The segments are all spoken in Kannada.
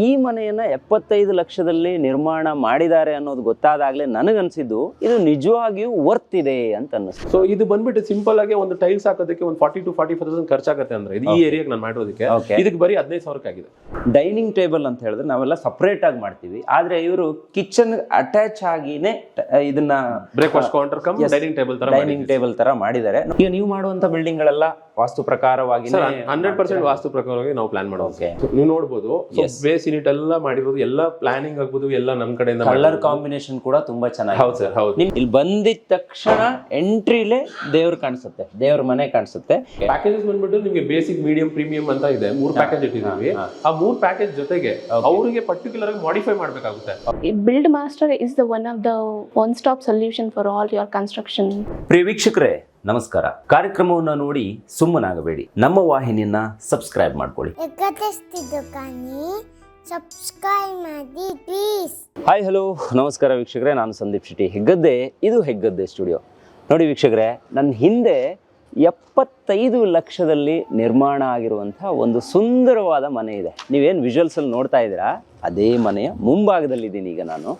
ಈ ಮನೆಯನ್ನ ಎಪ್ಪತ್ತೈದು ಲಕ್ಷದಲ್ಲಿ ನಿರ್ಮಾಣ ಮಾಡಿದ್ದಾರೆ ಅನ್ನೋದು ಗೊತ್ತಾದಾಗ್ಲೇ ನನಗನ್ಸಿದ್ದು ಇದು ನಿಜವಾಗಿಯೂ ವರ್ತ್ ಇದೆ ಅಂತ ಅನ್ನಿಸ್ತು. ಸೊ ಇದು ಬಂದ್ಬಿಟ್ಟು ಸಿಂಪಲ್ ಆಗಿ ಒಂದು ಟೈಲ್ಸ್ ಹಾಕೋದಕ್ಕೆ ಒಂದು forty to forty five thousand ಖರ್ಚಾಗುತ್ತೆ ಅಂದ್ರೆ ಇದು ಈ ಏರಿಯಾಗೆ ನಾನು ಮಾಡೋದಕ್ಕೆ. ಇದಕ್ಕೆ ಬರೀ ಹದಿನೈದು ಸಾವಿರಕ್ಕಾಗಿದೆ ಡೈನಿಂಗ್ ಟೇಬಲ್ ಅಂತ ಹೇಳಿದ್ರೆ ನಾವೆಲ್ಲ ಸಪ್ರೇಟ್ ಆಗಿ ಮಾಡ್ತೀವಿ. ಆದ್ರೆ ಇವರು ಕಿಚನ್ ಅಟ್ಯಾಚ್ ಆಗಿನೇ ಇದನ್ನ breakfast counter cum dining table ತರ ಡೈನಿಂಗ್ ಟೇಬಲ್ ತರ ಮಾಡಿದ್ದಾರೆ. ಈಗ ನೀವು ಮಾಡುವಂತ ಬಿಲ್ಡಿಂಗ್ ಗಳೆಲ್ಲ ವಾಸ್ತು ಪ್ರಕಾರವಾಗಿ ಹಂಡ್ರೆಡ್ ಪರ್ಸೆಂಟ್ ವಾಸ್ತು ಪ್ರಕಾರವಾಗಿ ನಾವು ಪ್ಲಾನ್ ಮಾಡೋಕೆ. ನೀವು ನೋಡಬಹುದು ಯೂನಿಟ್ ಎಲ್ಲ ಮಾಡಿರೋದು ಎಲ್ಲ ಪ್ಲಾನಿಂಗ್ ಆಗ್ಬೋದು ಎಲ್ಲ ನಮ್ ಕಡೆಯಿಂದ ಕಲರ್ ಕಾಂಬಿನೇಷನ್ ಕೂಡ ತುಂಬಾ ಚೆನ್ನಾಗಿ ಹೌದು ಸರ್ ಹೌದು. ನಿಮ್ ಇಲ್ಲಿ ಬಂದಿದ ತಕ್ಷಣ ಎಂಟ್ರಿಲೇ ದೇವ್ರು ಕಾಣಿಸುತ್ತೆ ದೇವ್ರ ಮನೆ ಕಾಣಿಸುತ್ತೆ. ಪ್ಯಾಕೇಜಸ್ ಬಂದ್ಬಿಟ್ಟು ನಿಮಗೆ ಬೇಸಿಕ್ ಮೀಡಿಯಂ ಪ್ರೀಮಿಯಂ ಅಂತ ಇದೆ. ಮೂರ್ ಪ್ಯಾಕೇಜ್ ಇಟ್ಟಿದ್ದೀವಿ. ಆ ಮೂರ್ ಪ್ಯಾಕೇಜ್ ಜೊತೆಗೆ ಅವರಿಗೆ ಪರ್ಟಿಕ್ಯುಲರ್ ಆಗಿ ಮಾಡಿಫೈ ಮಾಡ್ಬೇಕಾಗುತ್ತೆ. Build master is the one of the one stop solution for all your construction ಪ್ರಿಯ ವೀಕ್ಷಕರೇ ನಮಸ್ಕಾರ. ಕಾರ್ಯಕ್ರಮವನ್ನ ನೋಡಿ ಸುಮ್ಮನಾಗಬೇಡಿ. ನಮ್ಮ ವಾಹಿನಿಯನ್ನ ಸಬ್ಸ್ಕ್ರೈಬ್ ಮಾಡ್ಕೊಳ್ಳಿ. ಸಬ್ಸ್ಕ್ರೈಬ್ ಮಾಡಿ ಪ್ಲೀಸ್ ಹಾಯ್ ಹಲೋ ನಮಸ್ಕಾರ ವೀಕ್ಷಕರೇ, ನಾನು ಸಂದೀಪ್ ಶೆಟ್ಟಿ. ಹೆಗ್ಗದ್ದೆ, ಇದು ಹೆಗ್ಗದ್ದೆ ಸ್ಟುಡಿಯೋ ನೋಡಿ ವೀಕ್ಷಕರೇ ನನ್ನ ಹಿಂದೆ ಎಪ್ಪತ್ತೈದು ಲಕ್ಷದಲ್ಲಿ ನಿರ್ಮಾಣ ಆಗಿರುವಂಥ ಒಂದು ಸುಂದರವಾದ ಮನೆ ಇದೆ. ನೀವೇನು ವಿಜುವಲ್ಸಲ್ಲಿ ನೋಡ್ತಾ ಇದ್ದೀರಾ? ಅದೇ ಮನೆಯ ಮುಂಭಾಗದಲ್ಲಿದ್ದೀನಿ ಈಗ ನಾನು.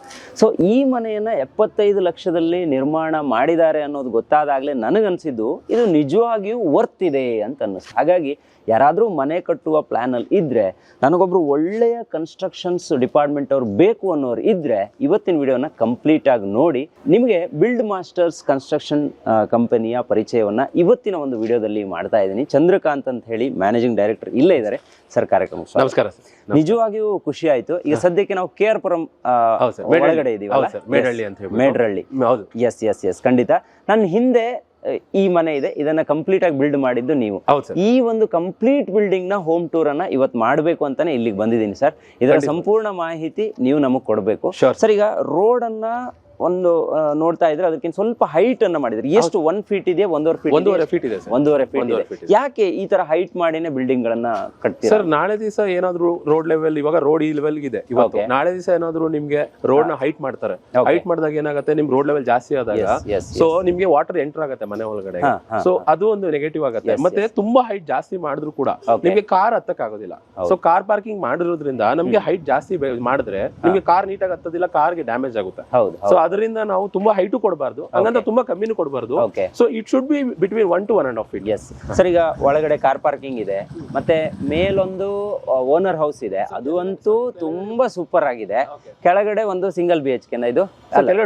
ಸೊ ಈ ಮನೆಯನ್ನು ಎಪ್ಪತ್ತೈದು ಲಕ್ಷದಲ್ಲಿ ನಿರ್ಮಾಣ ಮಾಡಿದ್ದಾರೆ ಅನ್ನೋದು ಗೊತ್ತಾದಾಗಲೇ ನನಗನ್ಸಿದ್ದು, ಇದು ನಿಜವಾಗಿಯೂ ವರ್ತ್ ಇದೆ ಅಂತ ಅನ್ನಿಸ್ತು. ಹಾಗಾಗಿ ಯಾರಾದರೂ ಮನೆ ಕಟ್ಟುವ ಪ್ಲ್ಯಾನಲ್ಲಿ ಇದ್ದರೆ ನನಗೊಬ್ಬರು ಒಳ್ಳೆಯ ಕನ್ಸ್ಟ್ರಕ್ಷನ್ಸ್ ಡಿಪಾರ್ಟ್ಮೆಂಟ್ ಅವ್ರು ಬೇಕು ಅನ್ನೋರು ಇದ್ದರೆ ಇವತ್ತಿನ ವಿಡಿಯೋನ ಕಂಪ್ಲೀಟಾಗಿ ನೋಡಿ ನಿಮಗೆ ಬಿಲ್ಡ್ ಮಾಸ್ಟರ್ಸ್ ಕನ್ಸ್ಟ್ರಕ್ಷನ್ ಕಂಪನಿಯ ಪರಿಚಯವನ್ನು ಇವತ್ತಿನ ಒಂದು ವಿಡಿಯೋದಲ್ಲಿ ಮಾಡ್ತಾ ಇದ್ದೀನಿ. ಚಂದ್ರಕಾಂತ್ ಅಂತ ಹೇಳಿ ಮ್ಯಾನೇಜಿಂಗ್ ಡೈರೆಕ್ಟರ್ ಇಲ್ಲೇ ಇದ್ದಾರೆ ಸರ್ ಕಾರ್ಯಕ್ರಮ ನಮಸ್ಕಾರ ನಿಜವಾಗಿಯೂ ಖುಷಿ ಆಯ್ತು. ಈಗ ಸದ್ಯಕ್ಕೆ ನಾವು ಕೆ ಆರ್ ಪುರಂ ಒಳಗಡೆ ಇದೀವಿ ಮೇಡ್ರಳ್ಳಿ. ಎಸ್ ಎಸ್ ಎಸ್ ಖಂಡಿತ. ನನ್ನ ಹಿಂದೆ ಈ ಮನೆ ಇದೆ ಇದನ್ನ ಕಂಪ್ಲೀಟ್ ಆಗಿ ಬಿಲ್ಡ್ ಮಾಡಿದ್ದು ನೀವು. ಈ ಒಂದು ಕಂಪ್ಲೀಟ್ ಬಿಲ್ಡಿಂಗ್ನ ಹೋಮ್ ಟೂರ್ ಅನ್ನ ಇವತ್ತು ಮಾಡಬೇಕು ಅಂತಾನೆ ಇಲ್ಲಿಗೆ ಬಂದಿದ್ದೀನಿ ಸರ್. ಇದರ ಸಂಪೂರ್ಣ ಮಾಹಿತಿ ನೀವು ನಮಗೆ ಕೊಡಬೇಕು. ಸರ್ ಈಗ ರೋಡ್ ಅನ್ನ ಒಂದು ನೋಡ್ತಾ ಇದ್ರೆ ಅದಕ್ಕಿಂತ ಸ್ವಲ್ಪ ಹೈಟ್ ಅನ್ನ ಮಾಡಿದ್ರೆ. ಎಷ್ಟು? ಒನ್ ಫೀಟ್ ಇದೆ ಒಂದೂವರೆ ಫೀಟ್ ಒಂದೂವರೆ ಫೀಟ್ ಇದೆ ಒಂದೂವರೆ ಫೀಟ್ ಯಾಕೆ ಈ ತರ ಹೈಟ್ ಮಾಡಿನೇ ಬಿಲ್ಡಿಂಗ್ ಗಳನ್ನ ಕಟ್ತೀರಾ? ಸರ್ ನಾಳೆ ದಿವಸ ಏನಾದ್ರು ರೋಡ್ ಲೆವೆಲ್ ಇವಾಗ ರೋಡ್ ಈ ಲೆವೆಲ್ ಇದೆ ಇವತ್ತು. ನಾಳೆ ದಿವಸ ಏನಾದ್ರು ನಿಮ್ಗೆ ರೋಡ್ನ ಹೈಟ್ ಮಾಡ್ತಾರೆ. ಹೈಟ್ ಮಾಡಿದಾಗ ಏನಾಗುತ್ತೆ? ನಿಮ್ ರೋಡ್ ಲೆವೆಲ್ ಜಾಸ್ತಿ ಆದಾಗ ಸೊ ನಿಮ್ಗೆ ವಾಟರ್ ಎಂಟರ್ ಆಗುತ್ತೆ ಮನೆ ಒಳಗಡೆ. ಸೊ ಅದು ಒಂದು ನೆಗೆಟಿವ್ ಆಗುತ್ತೆ. ಮತ್ತೆ ತುಂಬಾ ಹೈಟ್ ಜಾಸ್ತಿ ಮಾಡಿದ್ರು ಕೂಡ. ನಿಮ್ಗೆ ಕಾರ್ ಹತ್ತಕ್ ಆಗೋದಿಲ್ಲ. ಸೊ ಕಾರ್ ಪಾರ್ಕಿಂಗ್ ಮಾಡಿರೋದ್ರಿಂದ ನಮ್ಗೆ ಹೈಟ್ ಜಾಸ್ತಿ ಮಾಡಿದ್ರೆ ನಿಮ್ಗೆ ಕಾರ್ ನೀಟಾಗಿ ಹತ್ತೋದಿಲ್ಲ ಕಾರ್ಗೆ ಡ್ಯಾಮೇಜ್ ಆಗುತ್ತೆ. ಸೊ ಅದರಿಂದ ನಾವು ತುಂಬಾ ಹೈಟು ಕೊಡಬಾರ್ದು ಹಂಗಂತ ತುಂಬಾ ಕಮ್ಮಿನೂ ಕೊಡಬಾರ್ದು. Okay so it should be between one to one and half feet yes sir ಈಗ ಒಳಗಡೆ ಕಾರ್ ಪಾರ್ಕಿಂಗ್ ಇದೆ. ಮತ್ತೆ ಮೇಲೊಂದು ಓನರ್ ಹೌಸ್ ಇದೆ. ಅದು ಅಂತೂ ತುಂಬಾ ಸೂಪರ್ ಆಗಿದೆ. ಕೆಳಗಡೆ ಒಂದು ಸಿಂಗಲ್ ಬಿ ಎಚ್ ಕೆ ಇದು?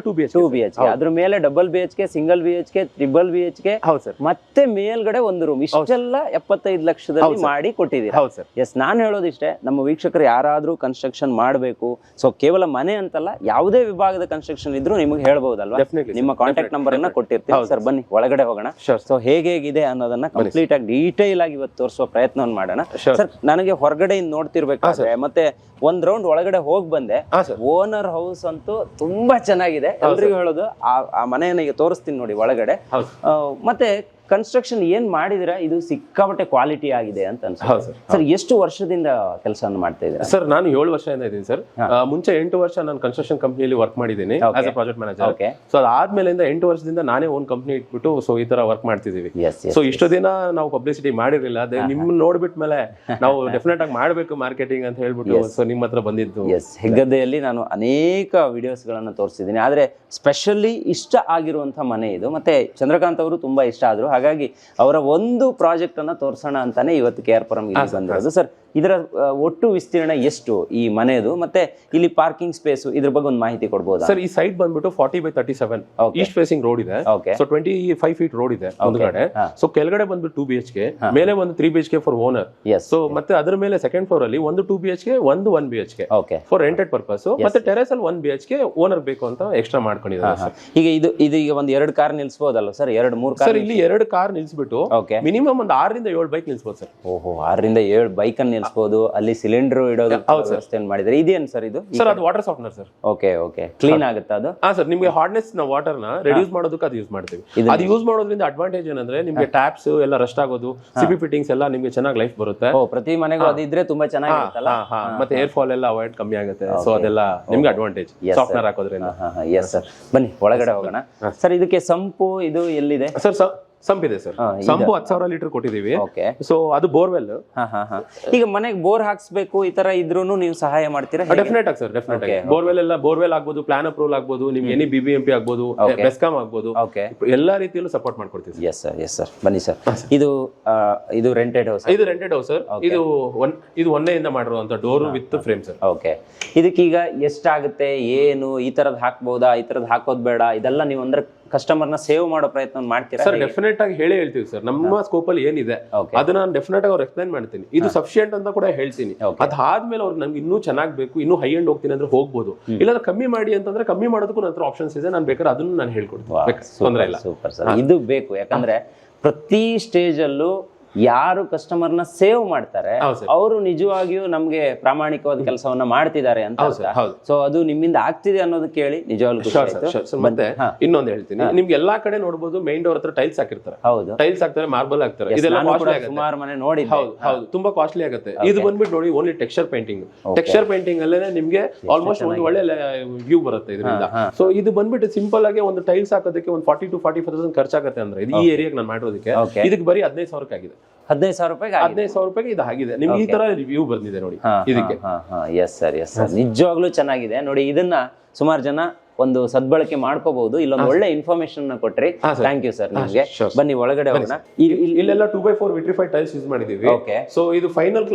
Two B two B H K ಅದ್ರ ಮೇಲೆ double B H K single B H K triple B H K ಹೌದು ಸರ್ ಮತ್ತೆ ಮೇಲ್ಗಡೆ ಒಂದು ರೂಮ್ ಇಷ್ಟೆಲ್ಲ ಎಪ್ಪತ್ತೈದು ಲಕ್ಷದಲ್ಲಿ ಮಾಡಿ ಕೊಟ್ಟಿದ್ದೀರಿ. ಹೌದು ಸರ್ ಎಸ್ ನಾನು ಹೇಳೋದಿಷ್ಟೇ ನಮ್ಮ ವೀಕ್ಷಕರು ಯಾರಾದರೂ ಕನ್ಸ್ಟ್ರಕ್ಷನ್ ಮಾಡಬೇಕು ಸೊ ಕೇವಲ ಮನೆ ಅಂತಲ್ಲ ಯಾವುದೇ ವಿಭಾಗದ ಕನ್ಸ್ಟ್ರಕ್ಷನ್ ಇದ್ರೂ ನಿಮಗೆ ಹೇಳ್ಬಹುದಲ್ವಾ ನಿಮ್ಮ. ಕಾಂಟ್ಯಾಕ್ಟ್ ನಂಬರ್ ಅನ್ನ ಕೊಟ್ಟಿರ್ತೀವಿ ಕೊಟ್ಟಿರ್ತೀನಿ ಸರ್ ಬನ್ನಿ ಒಳಗಡೆ ಹೋಗೋಣ. ಸೊ ಹೇಗೆ ಹೇಗಿದೆ ಅನ್ನೋದನ್ನ ಕಂಪ್ಲೀಟ್ ಆಗಿ ಡೀಟೇಲ್ ಆಗಿ ಇವತ್ತು ತೋರಿಸುವ ಪ್ರಯತ್ನವನ್ನು ಮಾಡೋಣ. ಸರ್ ನನಗೆ ಹೊರಗಡೆಯಿಂದ ನೋಡ್ತಿರ್ಬೇಕಾದ್ರೆ ಮತ್ತೆ ಒಂದ್ ರೌಂಡ್ ಒಳಗಡೆ ಹೋಗಿ ಬಂದೆ. ಓನರ್ ಹೌಸ್ ಅಂತೂ ತುಂಬಾ ಚೆನ್ನಾಗಿದೆ. ಎಲ್ರಿಗೂ ಹೇಳೋದು ಆ ಆ ಮನೆಯನ್ನ ಈಗ ತೋರಿಸ್ತೀನಿ ನೋಡಿ ಒಳಗಡೆ. ಮತ್ತೆ ಕನ್ಸ್ಟ್ರಕ್ಷನ್ ಏನ್ ಮಾಡಿದಿರಾ ಇದು ಸಿಕ್ಕಾಪಟ್ಟೆ ಕ್ವಾಲಿಟಿ ಆಗಿದೆ ಅಂತ ಅನ್ಸುತ್ತೆ. ಸರ್ ಎಷ್ಟು ವರ್ಷದಿಂದ ಕೆಲಸ ಮಾಡ್ತಾ ಇದ್ದೀರಾ? ಸರ್ ನಾನು ಏಳು ವರ್ಷದಿಂದ ಇದ್ದೀನಿ ಸರ್. ಮುಂಚೆ ಎಂಟು ವರ್ಷ ನಾನು ಕನ್ಸ್ಟ್ರಕ್ಷನ್ ಕಂಪ್ನಿಯಲ್ಲಿ ವರ್ಕ್ ಮಾಡಿದ್ದೀನಿ. As project manager okay so ಅದಾದ್ಮೇಲಿಂದ ಎಂಟು ವರ್ಷದಿಂದ ನಾನೇ ಓನ್ ಕಂಪ್ನಿ ಇಟ್ಬಿಟ್ಟು ಸೊ ಈ ತರ ವರ್ಕ್ ಮಾಡ್ತಿದೀವಿ ಎಸ್ ಸೊ ಇಷ್ಟು ದಿನ ನಾವು ಪಬ್ಲಿಸಿಟಿ ಮಾಡಿರಲಿಲ್ಲ. ಅದೇ ನಿಮ್ ನೋಡ್ಬಿಟ್ ಮೇಲೆ ನಾವು ಡೆಫಿನೆಟ್ ಆಗಿ ಮಾಡಬೇಕು ಮಾರ್ಕೆಟಿಂಗ್ ಅಂತ ಹೇಳ್ಬಿಟ್ಟು ಸೊ ನಿಮ್ಮ ಹತ್ರ ಬಂದಿದ್ದು. ಎಸ್ ಹೆಗ್ಗದ್ದೆಯಲ್ಲಿ ನಾನು ಅನೇಕ ವಿಡಿಯೋಸ್ಗಳನ್ನು ತೋರಿಸಿದ್ದೀನಿ. ಆದ್ರೆ ಸ್ಪೆಷಲಿ ಇಷ್ಟ ಆಗಿರುವಂತ ಮನೆ ಇದು. ಮತ್ತೆ ಚಂದ್ರಕಾಂತ್ ಅವರು ತುಂಬಾ ಇಷ್ಟ ಆದ್ರು. ಹಾಗಾಗಿ ಅವರ ಒಂದು ಪ್ರಾಜೆಕ್ಟ್ ಅನ್ನ ತೋರಿಸೋಣ ಅಂತಾನೆ ಇವತ್ತು ಕೆ ಆರ್ ಪುರಂ ಬಂದಿರೋದು. ಸರ್ ಇದರ ಒಟ್ಟು ವಿಸ್ತೀರ್ಣ ಎಷ್ಟು ಈ ಮನೆದು? ಮತ್ತೆ ಇಲ್ಲಿ ಪಾರ್ಕಿಂಗ್ ಸ್ಪೇಸ್ ಇದ್ರ ಬಗ್ಗೆ ಒಂದು ಮಾಹಿತಿ ಕೊಡಬಹುದು ಸರ್ ಈ ಸೈಟ್ ಬಂದ್ಬಿಟ್ಟು forty by thirty seven. East facing road ಇದೆ. Okay so twenty five feet road ಇದೆ ಒಂದು ಹಾ. ಸೊ ಕೆಳಗಡೆ ಬಂದ್ಬಿಟ್ಟು ಟೂ ಬಿ ಎಚ್ ಕೆ ಮೇಲೆ ಒಂದು three B H K for owner so ಮತ್ತೆ ಅದ್ರ ಮೇಲೆ ಸೆಕೆಂಡ್ ಫ್ಲೋರ್ ಅಲ್ಲಿ ಒಂದು ಟೂ ಬಿ ಎಚ್ ಕೆ ಒಂದು one B H K for rented purpose ಮತ್ತೆ ಟೆರೆಸ್ ಅಲ್ಲಿ one B H K owner ಬೇಕು ಅಂತ ಎಕ್ಸ್ಟ್ರಾ ಮಾಡ್ಕೊಂಡಿದ್ದಾರೆ ಈಗ ಇದು ಇದು ಈಗ ಒಂದು ಎರಡು ಕಾರ್ ನಿಲ್ಸ್ಬೋದಲ್ಲ ಸರ್? ಎರಡು ಮೂರು ಸರ್ ಕಾರ್ ಇಲ್ಲಿ ಎರಡು ಕಾರ್ ನಿಲ್ಸ್ಬಿಟ್ಟು ಮಿನಿಮಮ್ ಒಂದು ಆರರಿಂದ ಏಳು ಬೈಕ್ ನಿಲ್ಸ್ಬೋದು ಸರ್. ಓಹೋ ಆರರಿಂದ ಏಳು ಬೈಕ್ ಅನ್ನು ನಿಲ್ಲಿಸಬಹುದು ಅಲ್ಲಿ ಸಿಲಿಂಡರ್ ಇಡೋದು ವ್ಯವಸ್ಥೆ ಮಾಡಿದ್ರೆ ಇದೇನು ಸರ್ ಇದು? ಸರ್ ಅದು water softener sir. Okay okay clean ಆಗುತ್ತೆ ಅದು? ಹಾ ಸರ್ ನಿಮಗೆ ಹಾರ್ಡ್ನೆಸ್ನ ವಾಟರ್ನ ರೆಡ್ಯೂಸ್ ಮಾಡೋದಕ್ಕೆ ಅದು ಯೂಸ್ ಮಾಡ್ತೀವಿ. ಅದು ಯೂಸ್ ಮಾಡೋದ್ರಿಂದ ಅಡ್ವಾಂಟೇಜ್ ಏನಂದ್ರೆ ನಿಮಗೆ ಟ್ಯಾಪ್ಸ್ ಎಲ್ಲ ರಸ್ಟ್ ಆಗೋದು ಸಿಪಿ ಫಿಟ್ಟಿಂಗ್ಸ್ ಎಲ್ಲ ನಿಮಗೆ ಚೆನ್ನಾಗಿ ಲೈಫ್ ಬರುತ್ತೆ. ಓ ಪ್ರತಿ ಮನೆಗೂ ಅದಿದ್ರೆ ತುಂಬಾ ಚೆನ್ನಾಗಿರುತ್ತಲ್ಲ ಹಾ, ಹಾ. ಮತ್ತೆ ಏರ್ ಫಾಲ್ ಎಲ್ಲ ಅವಾಯ್ಡ್ ಕಮ್ಮಿ ಆಗುತ್ತೆ. ಸೊ ಅದೆಲ್ಲ ನಿಮ್ಗೆ ಅಡ್ವಾಂಟೇಜ್ ಸಾಫ್ಟ್ನರ್ ಹಾಕೋದ್ರಿಂದ. ಎಸ್ ಸರ್ ಬನ್ನಿ ಒಳಗಡೆ ಹೋಗೋಣ. ಸರ್ ಇದಕ್ಕೆ ಸಂಪು ಇದು ಎಲ್ಲಿದೆ? ಸರ್ ಸಂಪ್ ಇದೆ ಸರ್. ಸಂಪು ಹತ್ತು ಸಾವಿರ ಲೀಟರ್ ಕೊಟ್ಟಿದೀವಿ ಓಕೆ. ಸೊ ಅದು ಬೋರ್ವೆಲ್. ಹಾ ಹಾ ಹಾ. ಈಗ ಮನೆಗೆ ಬೋರ್ ಹಾಕ್ಸ್ಬೇಕು ಈ ತರ ಇದ್ರೂನು ನೀವು ಸಹಾಯ ಮಾಡ್ತೀರಾ? ಡೆಫಿನೆಟ್ ಆಗಿ ಸರ್ ಡೆಫಿನೆಟ್ ಆಗಿ. ಬೋರ್ವೆಲ್ ಎಲ್ಲ ಬೋರ್ವೆಲ್ ಆಗ್ಬೋದು ಪ್ಲಾನ್ ಅಪ್ರೂವಲ್ ಆಗ್ಬೋದು ನಿಮ್ಗೆ any B B M P ಆಗ್ಬೋದು. ಬೆಸ್ಕಾಮ್ ಆಗ್ಬೋದು. ಓಕೆ. ಎಲ್ಲಾ ರೀತಿಯಲ್ಲೂ ಸಪೋರ್ಟ್ ಮಾಡ್ಕೊಡ್ತೀವಿ sir. Yes sir yes sir ಬನ್ನಿ ಸರ್. ಇದು ಇದು ರೆಂಟೆಡ್ ಹೌಸ್ ಇದು ರೆಂಟೆಡ್ ಹೌಸ್ ಸರ್ ಇದು ಒನ್ ಇದು ಒನ್ನೆಯಿಂದ ಮಾಡಿರುವಂತ door with frame sir okay. ಇದಕ್ಕೀಗ ಎಷ್ಟಾಗುತ್ತೆ ಏನು ಈ ತರದ್ ಹಾಕ್ಬೋದಾ ಈ ತರದ್ ಹಾಕೋದ್ ಬೇಡ ಇದೆಲ್ಲ ನೀವು ಅಂದ್ರೆ ಕಸ್ಟಮರ್ನ ಸೇವ್ ಮಾಡೋ ಪ್ರಯತ್ನ ಮಾಡ್ತೀರಾ? ಸರ್ ಡೆಫಿನೆಟ್ ಆಗಿ ಹೇಳಿ ಹೇಳ್ತೀವಿ ಸರ್ ನಮ್ಮ ಸ್ಕೋಪ್ ಅಲ್ಲಿ ಏನಿದೆ. ಅದನ್ನ ನಾನು ಡೆಫಿನೆಟ್ ಆಗಿ ಅವ್ರು ಎಕ್ಸ್ಪ್ಲೈನ್ ಮಾಡ್ತೀನಿ. ಇದು ಸಫಿಶಿಯಂಟ್ ಅಂತ ಕೂಡ ಹೇಳ್ತೀನಿ. ಅದಾದ್ಮೇಲೆ ಅವ್ರು ನಮ್ಗೆ ಇನ್ನೂ ಚೆನ್ನಾಗಿ ಬೇಕು ಇನ್ನೂ ಹೈ ಎಂಡ್ ಹೋಗ್ತೀನಿ ಅಂದ್ರೆ ಹೋಗ್ಬೋದು. ಇಲ್ಲಾಂದ್ರೆ ಕಮ್ಮಿ ಮಾಡಿ ಅಂತಂದ್ರೆ ಕಮ್ಮಿ ಮಾಡೋದಕ್ಕೂ ನನ್ನ ಹತ್ರ ಆಪ್ಷನ್ಸ್ ಇದೆ ನಾನು ಬೇಕಾದ್ರೆ ಅದನ್ನು ನಾನು ಹೇಳ್ಕೊಡ್ತೀನಿ. ತೊಂದರೆ ತೊಂದ್ರೆ ಇಲ್ಲ. ಸೂಪರ್ ಸರ್ ಇದು ಬೇಕು ಯಾಕಂದ್ರೆ ಪ್ರತಿ ಸ್ಟೇಜ್ ಅಲ್ಲೂ ಯಾರು ಕಸ್ಟಮರ್ನ ಸೇವ್ ಮಾಡ್ತಾರೆ ಅವರು ನಿಜವಾಗಿಯೂ ನಮ್ಗೆ ಪ್ರಾಮಾಣಿಕವಾದ ಕೆಲಸವನ್ನ ಮಾಡ್ತಿದ್ದಾರೆ ಅಂತ ಸೊ ಅದು ನಿಮ್ಮಿಂದ ಆಗ್ತಿದೆ ಅನ್ನೋದು ಕೇಳಿ ನಿಜವಾಗ್ಲೂ. ಮತ್ತೆ. ಇನ್ನೊಂದು ಹೇಳ್ತೀನಿ. ನಿಮ್ಗೆ ಎಲ್ಲಾ ಕಡೆ ನೋಡಬಹುದು ಮೈನ್ ಡೋರ್ ಹತ್ರ ಟೈಲ್ಸ್ ಹಾಕಿರ್ತಾರೆ. ಹೌದು. ಟೈಲ್ಸ್ ಹಾಕ್ತಾರೆ ಮಾರ್ಬಲ್ ಹಾಕ್ತಾರೆ. ಸುಮಾರು ಮನೆ ನೋಡಿ ಹೌದು ಹೌದು. ತುಂಬಾ ಕಾಸ್ಟ್ಲಿ ಆಗುತ್ತೆ. ಇದು ಬಂದ್ಬಿಟ್ಟು ನೋಡಿ only texture painting texture painting ಅಲ್ಲೇ ನಿಮ್ಗೆ ಆಲ್ಮೋಸ್ಟ್ ಒಂದು ಒಳ್ಳೆ ವ್ಯೂ ಬರುತ್ತೆ ಇದರಿಂದ. ಸೊ ಇದು ಬಂದ್ಬಿಟ್ಟು ಸಿಂಪಲ್ ಆಗಿ ಒಂದು ಟೈಲ್ಸ್ ಹಾಕೋದಕ್ಕೆ ಒಂದು forty to forty five thousand ಖರ್ಚಾಗುತ್ತೆ ಅಂದ್ರೆ ಈ ಏರಿಯಾಗೆ ನಾನು ಮಾಡೋದಕ್ಕೆ. ಇದಕ್ಕೆ ಬರೀ ಹದಿನೈದು ಸಾವಿರಕ್ಕೆ ಆಗಿದೆ ಹದಿನೈದು ಸಾವಿರ ರೂಪಾಯಿಗೆ. ಹದಿನೈದು ಸಾವಿರ ರೂಪಾಯಿಗೆ ಇದು ಆಗಿದೆ ನಿಮ್ಗೆ ಈ ತರ ರಿವ್ಯೂ ಬಂದಿದೆ ನೋಡಿ ಇದಕ್ಕೆ. ಎಸ್ ಸರ್ ಎಸ್ ಸರ್ ನಿಜವಾಗ್ಲೂ ಚೆನ್ನಾಗಿದೆ. ನೋಡಿ ಇದನ್ನ ಸುಮಾರು ಜನ ಒಂದು ಸದ್ಬಳಕೆ ಮಾಡ್ಕೋಬಹುದು. ಇಲ್ಲೊಂದು ಒಳ್ಳೆ ಇನ್ಫಾರ್ಮೇಶನ್ ಕೊಟ್ರಿ. ಥ್ಯಾಂಕ್ ಯು ಸರ್ ನಿಮ್ಗೆ. ಬನ್ನಿ ಒಳಗಡೆ ಹೋಗೋಣ. ಇಲ್ಲಿ ಇಲ್ಲಿ- ಇಲ್ಲೆಲ್ಲ two by four vitrified tiles use ಮಾಡಿದೀವಿ. ಸೊ ಇದು ಫೈನಲ್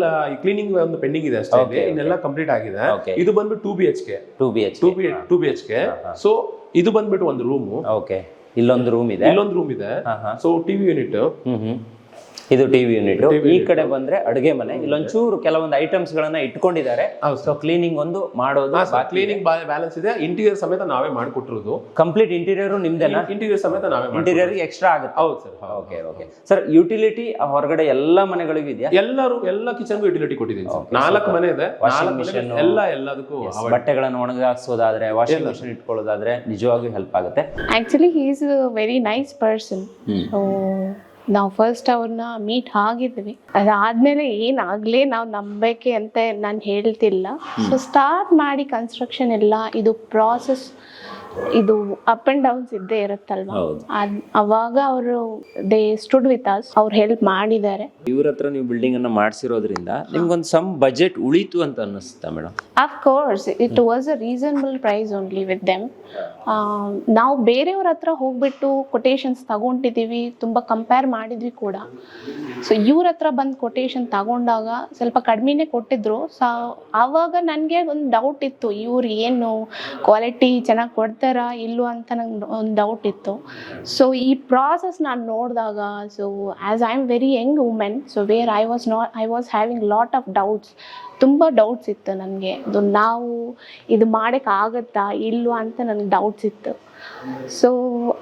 ಕ್ಲೀನಿಂಗ್ ಒಂದು ಪೆಂಡಿಂಗ್ ಇದೆ ಅಷ್ಟೇ. ಇನ್ನೆಲ್ಲ ಕಂಪ್ಲೀಟ್ ಆಗಿದೆ. ಇದು ಬಂದ್ಬಿಟ್ಟು two B H K two B H two B two B H K so ಇದು ಬಂದ್ಬಿಟ್ಟು ಒಂದು ರೂಮ್ ಓಕೆ ಇಲ್ಲೊಂದು ರೂಮ್ ಇದೆ. ಇಲ್ಲೊಂದು ರೂಮ್ ಇದೆ. So TV unit hmm hmm. ಇದು ಟಿವಿ ಯೂನಿಟ್. ಈ ಕಡೆ ಬಂದ್ರೆ ಅಡುಗೆ ಮನೆ. ಇಲ್ಲೊಂಚೂರು ಕೆಲವೊಂದು ಐಟಮ್ಸ್ ಗಳನ್ನ ಇಟ್ಕೊಂಡಿದ್ದಾರೆ. ಸೊ ಕ್ಲೀನಿಂಗ್ ಒಂದು ಮಾಡೋದು ಕ್ಲೀನಿಂಗ್ ಬ್ಯಾಲೆನ್ಸ್ ಇದೆ. ಇಂಟೀರಿಯರ್ ಸಮೇತ ನಾವೇ ಮಾಡಿಕೊಟ್ಟಿರೋದು. ಕಂಪ್ಲೀಟ್ ಇಂಟೀರಿಯರ್ ನಿಮ್ದೇನಾ? ಇಂಟೀರಿಯರ್ ಸಮೇತ ನಾವೇ ಇಂಟೀರಿಯರ್ ಎಕ್ಸ್ಟ್ರಾ ಆಗುತ್ತೆ. ಹೌದು sir okay okay sir utility ಹೊರಗಡೆ ಎಲ್ಲ ಮನೆಗಳಿಗೂ ಇದೆಯಾ? ಎಲ್ಲರೂ ಎಲ್ಲ ಕಿಚನ್ಗೂ ಯುಟಿಲಿಟಿ ಕೊಟ್ಟಿದ್ದೀನಿ ಸರ್. ನಾಲ್ಕು ಮನೆ ಇದೆ. ವಾಷಿಂಗ್ ಮಿಷನ್ ಎಲ್ಲ ಎಲ್ಲದಕ್ಕೂ ಬಟ್ಟೆಗಳನ್ನು ಒಣಗಾಕ್ಸೋದಾದ್ರೆ ವಾಷಿಂಗ್ ಮಿಷನ್ ಇಟ್ಕೊಳ್ಳೋದಾದ್ರೆ ನಿಜವಾಗಿಯೂ ಹೆಲ್ಪ್ ಆಗುತ್ತೆ. Actually he is a very nice person ನಾವು ಫಸ್ಟ್ ಅವ್ರನ್ನ ಮೀಟ್ ಆಗಿದ್ವಿ. ಅದಾದ್ಮೇಲೆ ಏನಾಗಲಿ ನಾವು ನಂಬಕ್ಕೆ ಅಂತ ನಾನು ಹೇಳ್ತಿಲ್ಲ. ಸೊ ಸ್ಟಾರ್ಟ್ ಮಾಡಿ ಕನ್ಸ್ಟ್ರಕ್ಷನ್ ಎಲ್ಲ ಇದು ಪ್ರಾಸೆಸ್ ಇದು ಅಪ್ ಅಂಡ್ ಡೌನ್ಸ್ ಇದ್ದೇ ಇರುತ್ತಲ್ವಾ. ಅದ್ ಅವಾಗ ಅವರು ದೇ ಸ್ಟುಡ್ ವಿತ್ ಅಸ್ ಅವ್ರು ಹೆಲ್ಪ್ ಮಾಡಿದ್ದಾರೆ. ಇವ್ರ ಹತ್ರ ನೀವು ಬಿಲ್ಡಿಂಗ್ ಅನ್ನ ಮಾಡಿಸಿರೋದ್ರಿಂದ ನಿಮ್ಗೊಂದು ಸಮ್ ಬಜೆಟ್ ಉಳಿತು ಅಂತ ಅನ್ನಿಸ್ತಾ madam? Of course it was a reasonable price only with them ನಾವು ಬೇರೆಯವ್ರ ಹತ್ರ ಹೋಗ್ಬಿಟ್ಟು ಕೊಟೇಶನ್ಸ್ ತಗೊಂಡಿದ್ದೀವಿ ತುಂಬ ಕಂಪೇರ್ ಮಾಡಿದ್ವಿ ಕೂಡ. ಸೊ ಇವ್ರ ಹತ್ರ ಬಂದು ಕೊಟೇಶನ್ ತಗೊಂಡಾಗ ಸ್ವಲ್ಪ ಕಡಿಮೆನೇ ಕೊಟ್ಟಿದ್ರು. ಸೊ ಆವಾಗ ನನಗೆ ಒಂದು ಡೌಟ್ ಇತ್ತು ಇವ್ರು ಏನು ಕ್ವಾಲಿಟಿ ಚೆನ್ನಾಗಿ ಕೊಡ್ತಾರಾ ಇಲ್ವೋ ಅಂತ ನಂಗೆ ಒಂದು ಡೌಟ್ ಇತ್ತು. ಸೊ ಈ ಪ್ರಾಸೆಸ್ ನಾನು ನೋಡಿದಾಗ so as I am very young women so where I was not I was having lot of doubts ತುಂಬ ಡೌಟ್ಸ್ ಇತ್ತು ನನಗೆ. ಅದು ನಾವು ಇದು ಮಾಡೋಕ್ಕಾಗತ್ತಾ ಇಲ್ವಾ ಅಂತ ನನಗೆ ಡೌಟ್ಸ್ ಇತ್ತು. ಸೊ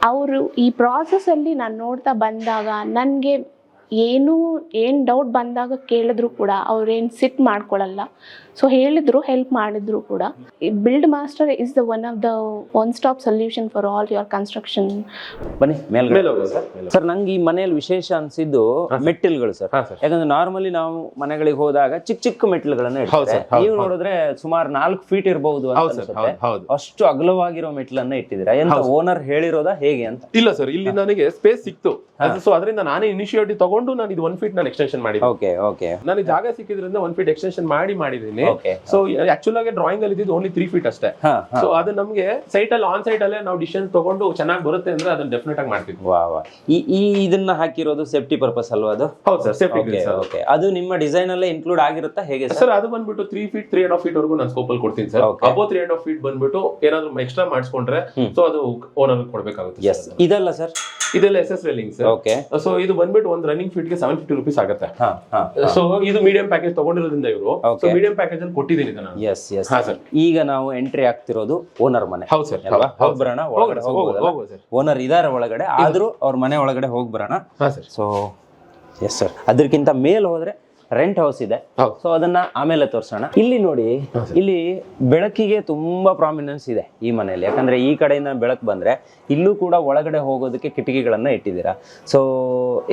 ಅವರು ಈ ಪ್ರಾಸೆಸ್ಸಲ್ಲಿ ನಾನು ನೋಡ್ತಾ ಬಂದಾಗ, ನನಗೆ ಏನು ಏನು ಡೌಟ್ ಬಂದಾಗ ಕೇಳಿದ್ರು ಕೂಡ ಅವ್ರೇನು ಸಿಟ್ ಮಾಡ್ಕೊಳ್ಳಲ್ಲ ಸೊ ಹೇಳಿದ್ರು ಹೆಲ್ಪ್ ಮಾಡಿದ್ರು ಕೂಡ. Build master is the one of the one stop solution for all your construction ಬನ್ನಿ ಮೇಲ್ಗಡೆ. ಸರ್ ನಂಗೆ ಈ ಮನೆಯಲ್ಲಿ ವಿಶೇಷ ಅನ್ಸಿದ್ದು ಮೆಟ್ಟಿಲುಗಳು ಸರ್. ಯಾಕಂದ್ರೆ ನಾರ್ಮಲಿ ನಾವು ಮನೆಗಳಿಗೆ ಹೋದಾಗ ಚಿಕ್ಕ ಚಿಕ್ಕ ಮೆಟ್ಟಿಲುಗಳನ್ನು ನೀವು ನೋಡಿದ್ರೆ ಸುಮಾರು ನಾಲ್ಕು ಫೀಟ್ ಇರಬಹುದು ಅಷ್ಟು ಅಗಲವಾಗಿರೋ ಮೆಟ್ಲನ್ನ ಇಟ್ಟಿದ್ದೀರಾ? ಎಂತ ಓನರ್ ಹೇಳಿರೋದಾ ಹೇಗೆ ಅಂತ? ಇಲ್ಲ ಸರ್ ಇಲ್ಲಿ ನನಗೆ ಸ್ಪೇಸ್ ಸಿಕ್ತು. ಸೊ ಅದರಿಂದ ನಾನೇ ಇನಿಷಿಯೇಟಿವ್ ತಗೊಂಡು ನಾನು ಇದು ಒನ್ ಫೀಟ್ ನಾನು ಎಕ್ಸ್ಟೆನ್ಷನ್ ಮಾಡಿದ್ದೀನಿ ಓಕೆ ಓಕೆ ನನಗೆ ಜಾಗ ಸಿಕ್ಕಿದ್ರಿಂದ ಒನ್ ಫೀಟ್ ಎಕ್ಸ್ಟೆನ್ಷನ್ ಮಾಡಿ ಮಾಡಿದ್ದೀನಿ. ಸೊ ಆಕ್ಚುಲ್ ಆಗಿ ಡ್ರಾಯಿಂಗ್ ಅಲ್ಲಿ ಇದ್ದು ಓನ್ಲಿ ತ್ರೀ ಫೀಟ್ ಅಷ್ಟೇ. ಸೊ ಅದು ನಮಗೆ ಸೈಟ್ ಅಲ್ಲಿ ಆನ್ ಸೈಟ್ ಅಲ್ಲೇ ನಾವು ಡಿಸಿಷನ್ ತಗೊಂಡು ಚೆನ್ನಾಗಿ ಬರುತ್ತೆ ಅಂದ್ರೆ ಅದನ್ನ ಡೆಫಿನೆಟ್ ಆಗಿ ಮಾಡ್ತೀವಿ. ವಾ ವಾ. ಈ ಈ ಇದನ್ನ ಹಾಕಿರೋದು ಸೇಫ್ಟಿ ಪರ್ಪಸ್ ಅಲ್ವಾ ಅದು? ಹೌದು ಸರ್ ಸೇಫ್ಟಿ ಓಕೆ ಅದು ನಿಮ್ಮ ಡಿಸೈನ್ ಅಲ್ಲೇ ಇನ್ಕ್ಲೂಡ್ ಆಗಿರುತ್ತಾ ಹೇಗೆ ಸರ್ ಅದು ಬಂದ್ಬಿಟ್ಟು three feet three and half feet ವರೆಗೂ ನಾನು ಸ್ಕೋಪ್ ಅಲ್ಲಿ ಕೊಡ್ತೀನಿ sir. Above three and half feet ಬಂದ್ಬಿಟ್ಟು ಏನಾದ್ರು ಎಕ್ಸ್ಟ್ರಾ ಮಾಡಿಸ್ಕೊಂಡ್ರೆ ಸೊ ಅದು ಓನರ್ ಕೊಡಬೇಕಾಗುತ್ತೆ ಎಸ್ ಇದಲ್ಲ ಸರ್ ಇದೆಲ್ಲ yes yes railing sir okay so ಇದು ಬಂದ್ಬಿಟ್ಟು ಒಂದು ರನ್ನಿಂಗ್ ಫೀಟ್ಗೆ ಸೆವೆನ್ ಫಿಫ್ಟಿ ರುಪೀಸ್ ಆಗುತ್ತೆ. ಸೊ ಇದು ಮೀಡಿಯಂ ಪ್ಯಾಕೇಜ್ ತಗೊಂಡಿರೋದ್ರಿಂದ ಇವರು. ಸೊ. ಮೀಡಿಯಂ ಪ್ಯಾಕೇಜ್ ಅಲ್ಲಿ ಕೊಟ್ಟಿದ್ದೀನಿ ನಾನು. ಎಸ್ ಎಸ್ ಹಾ. ಈಗ ನಾವು ಎಂಟ್ರಿ ಆಗ್ತಿರೋದು ಓನರ್ ಮನೆ. ಹೌದು ಸರ್ ಅಲ್ವಾ? ಹೋಗ್ ಬರೋಣ ಒಳಗಡೆ ಓನರ್ ಇದಾರೆ ಒಳಗಡೆ ಆದ್ರೂ ಅವ್ರ ಮನೆ ಒಳಗಡೆ ಹೋಗ್ಬರೋಣ ಹಾ ಸರ್ ಸೊ ಎಸ್ ಸರ್ ಅದಕ್ಕಿಂತ ಮೇಲ್ ಹೋದ್ರೆ ರೆಂಟ್ ಹೌಸ್ ಇದೆ. ಸೊ ಅದನ್ನ ಆಮೇಲೆ ತೋರಿಸೋಣ. ಇಲ್ಲಿ ನೋಡಿ ಇಲ್ಲಿ ಬೆಳಕಿಗೆ ತುಂಬಾ ಪ್ರಾಮಿನೆನ್ಸ್ ಇದೆ ಈ ಮನೆಯಲ್ಲಿ. ಯಾಕಂದ್ರೆ ಈ ಕಡೆಯಿಂದ ಬೆಳಕು ಬಂದ್ರೆ ಇಲ್ಲೂ ಕೂಡ ಒಳಗಡೆ ಹೋಗೋದಕ್ಕೆ ಕಿಟಕಿಗಳನ್ನ ಇಟ್ಟಿದ್ದೀರಾ. ಸೊ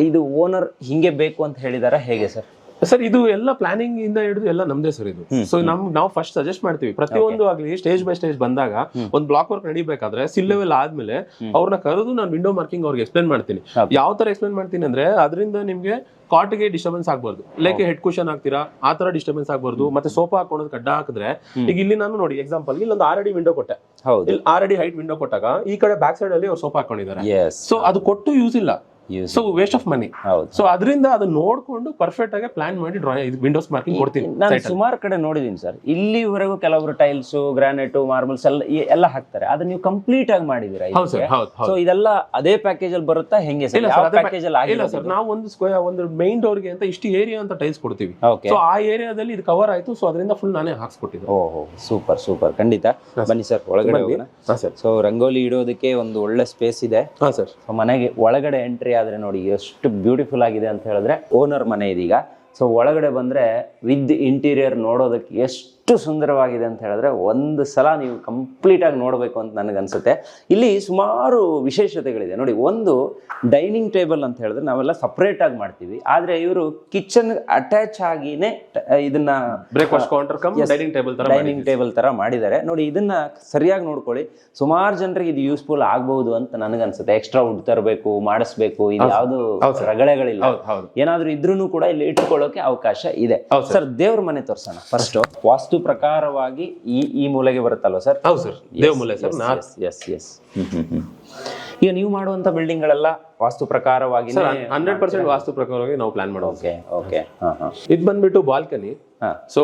ಇದು ಓನರ್ ಹಿಂಗೆ ಬೇಕು ಅಂತ ಹೇಳಿದಾರ ಹೇಗೆ ಸರ್ ಸರ್ ಇದು ಎಲ್ಲ ಪ್ಲಾನಿಂಗ್ ಇಂದ ಹಿಡಿದು ಎಲ್ಲ ನಮ್ದೇ ಸರ್ ಇದು. ಸೊ ನಮ್ ನಾವು ಫಸ್ಟ್ ಸಜೆಸ್ಟ್ ಮಾಡ್ತೀವಿ. ಪ್ರತಿಯೊಂದು ಆಗ್ಲಿ ಸ್ಟೇಜ್ ಬೈ ಸ್ಟೇಜ್ ಬಂದಾಗ ಒಂದು ಬ್ಲಾಕ್ ವರ್ಕ್ ನಡಿಬೇಕಾದ್ರೆ ಸಿಲ್ ಲೆವೆಲ್ ಆದ್ಮೇಲೆ ಅವ್ರನ್ನ ಕರೆದು ನಾನು ವಿಂಡೋ ಮಾರ್ಕಿಂಗ್ ಅವ್ರಿಗೆ ಎಕ್ಸ್ಪ್ಲೇನ್ ಮಾಡ್ತೀನಿ. ಯಾವ ತರ ಎಕ್ಸ್ಪ್ಲೇನ್ ಮಾಡ್ತೀನಿ ಅಂದ್ರೆ ಅದರಿಂದ ನಿಮ್ಗೆ ಕಾಟ್ಗೆ ಡಿಸ್ಟರ್ಬೆನ್ಸ್ ಆಗ್ಬಾರ್ದು. ಲೈಕ್ ಹೆಡ್ ಕ್ವಶನ್ ಆಗ್ತೀರಾ ಆ ತರ ಡಿಸ್ಟರ್ಬೆನ್ಸ್ ಆಗ್ಬಾರ್ದು. ಮತ್ತೆ ಸೋಫಾ ಹಾಕೊಂಡು ಕಡ್ಡ ಹಾಕಿದ್ರೆ ಈಗ ಇಲ್ಲಿ ನಾನು ನೋಡಿ ಎಕ್ಸಾಂಪಲ್ ಇಲ್ಲೊಂದು ಆರ್ ಅಡಿ ವಿಂಡೋ ಕೊಟ್ಟೆ. ಹೌದು. ಇಲ್ಲಿ ಆರ್ ಅಡಿ ಹೈಟ್ ವಿಂಡೋ ಕೊಟ್ಟಾಗ ಈ ಕಡೆ ಬ್ಯಾಕ್ ಸೈಡ್ ಅಲ್ಲಿ ಅವ್ರು ಸೋಫಾ ಹಾಕೊಂಡಿದ್ದಾರೆ. ಸೊ ಅದು ಕೊಟ್ಟು ಯೂಸ್ ಇಲ್ಲ. ಸೊ ವೇಸ್ಟ್ ಆಫ್ ಮನಿ ಹೌದು. ಸೊ ಅದರಿಂದ ಅದನ್ನ ನೋಡ್ಕೊಂಡು ಪರ್ಫೆಕ್ಟ್ ಆಗಿ ಪ್ಲಾನ್ ಮಾಡಿ ಡ್ರಾಯಿಂಗ್ ವಿಂಡೋಸ್ ಮಾರ್ಕಿಂಗ್ ಕೊಡ್ತೀನಿ ನಾನು ಸುಮಾರು ಕಡೆ ನೋಡಿದೀನಿ ಸರ್ ಇಲ್ಲಿವರೆಗೂ ಕೆಲವರು ಟೈಲ್ಸ್ ಗ್ರಾನೈಟ್ ಮಾರ್ಬಲ್ಸ್ ಎಲ್ಲ ಎಲ್ಲ ಹಾಕ್ತಾರೆ. ಅದನ್ನ ನೀವು ಕಂಪ್ಲೀಟ್ ಆಗಿ ಮಾಡಿದೀರಾ ಸೊ ಇದೆಲ್ಲ ಅದೇ ಪ್ಯಾಕೇಜ್ ಅಲ್ಲಿ ಬರುತ್ತಾ? ಹೆಂಗೆ ಸರ್ ಪ್ಯಾಕೇಜ್ ಅಲ್ಲಿ ಆಗಿಲ್ಲ ಸರ್ ನಾವು ಒಂದು ಸ್ಕ್ವೇರ್ ಒಂದು ಮೈನ್ ಡೋರ್ಗೆ ಅಂತ ಇಷ್ಟು ಏರಿಯಾ ಅಂತ ಟೈಲ್ಸ್ ಕೊಡ್ತೀವಿ. ಸೊ ಆ ಏರಿಯಾದಲ್ಲಿ ಇದು ಕವರ್ ಆಯ್ತು. ಸೊ ಅದರಿಂದ ಫುಲ್ ನಾನೇ ಹಾಕ್ಸ್ಕೊಟ್ಟಿದ್ದೆ. ಓಹೋ ಸೂಪರ್ ಸೂಪರ್ ಖಂಡಿತ. ಬನ್ನಿ ಸರ್ ಒಳಗಡೆ ಸೊ ರಂಗೋಲಿ ಇಡೋದಕ್ಕೆ ಒಂದು ಒಳ್ಳೆ ಸ್ಪೇಸ್ ಇದೆ. ಸರ್ ಸೊ ಮನೆಗೆ ಒಳಗಡೆ ಎಂಟ್ರಿ ಆದ್ರೆ ನೋಡಿ ಎಷ್ಟು ಬ್ಯೂಟಿಫುಲ್ ಆಗಿದೆ ಅಂತ ಹೇಳಿದ್ರೆ ಓನರ್ ಮನೆ ಇದೀಗ. ಸೊ ಒಳಗಡೆ ಬಂದ್ರೆ ವಿದ್ ಇಂಟೀರಿಯರ್ ನೋಡೋದಕ್ಕೆ ಎಷ್ಟು ಸುಂದರವಾಗಿದೆ ಅಂತ ಹೇಳಿದ್ರೆ ಒಂದು ಸಲ ನೀವು ಕಂಪ್ಲೀಟ್ ಆಗಿ ನೋಡಬೇಕು ಅಂತ ನನಗನ್ಸುತ್ತೆ ಇಲ್ಲಿ ಸುಮಾರು ವಿಶೇಷತೆಗಳಿದೆ. ನೋಡಿ ಒಂದು ಡೈನಿಂಗ್ ಟೇಬಲ್ ಅಂತ ಹೇಳಿದ್ರೆ ನಾವೆಲ್ಲ ಸಪ್ರೇಟ್ ಆಗಿ ಮಾಡ್ತೀವಿ. ಆದ್ರೆ ಇವರು ಕಿಚನ್ ಅಟ್ಯಾಚ್ ಆಗಿನೇ ಇದನ್ನ breakfast counter cum dining table ತರ ಡೈನಿಂಗ್ ಟೇಬಲ್ ತರ ಮಾಡಿದ್ದಾರೆ. ನೋಡಿ ಇದನ್ನ ಸರಿಯಾಗಿ ನೋಡ್ಕೊಳ್ಳಿ. ಸುಮಾರು ಜನರಿಗೆ ಇದು ಯೂಸ್ಫುಲ್ ಆಗಬಹುದು ಅಂತ ನನಗನ್ಸುತ್ತೆ ಎಕ್ಸ್ಟ್ರಾ ವುಡ್ ತರಬೇಕು ಮಾಡಿಸ್ಬೇಕು ಇದು ಯಾವುದು ರಗಳೆಗಳಿಲ್ಲ. ಏನಾದ್ರೂ ಇದ್ರೂ ಕೂಡ ಇಲ್ಲಿ ಇಟ್ಕೊಳ್ಳೋಕೆ ಅವಕಾಶ ಇದೆ. ಸರ್. ದೇವ್ರ ಮನೆ ತೋರ್ಸೋಣ. ಫಸ್ಟ್ ವಾಸ್ತು ಪ್ರಕಾರವಾಗಿ ಈ ಈ ಮೂಲೆಗೆ ಬರುತ್ತಲ್ವ ಸರ್? ಹೌದು sir. Sir yes yes yes ಈಗ ನೀವು ಮಾಡುವಂತ ಬಿಲ್ಡಿಂಗ್ ಗಳೆಲ್ಲ ವಾಸ್ತು ಪ್ರಕಾರವಾಗಿ ಹಂಡ್ರೆಡ್ ಪರ್ಸೆಂಟ್ ವಾಸ್ತು ಪ್ರಕಾರವಾಗಿ ನಾವು ಪ್ಲಾನ್ ಮಾಡೋದು. Okay okay. ಇದು ಬಂದ್ಬಿಟ್ಟು ಬಾಲ್ಕನಿ. ಸೊ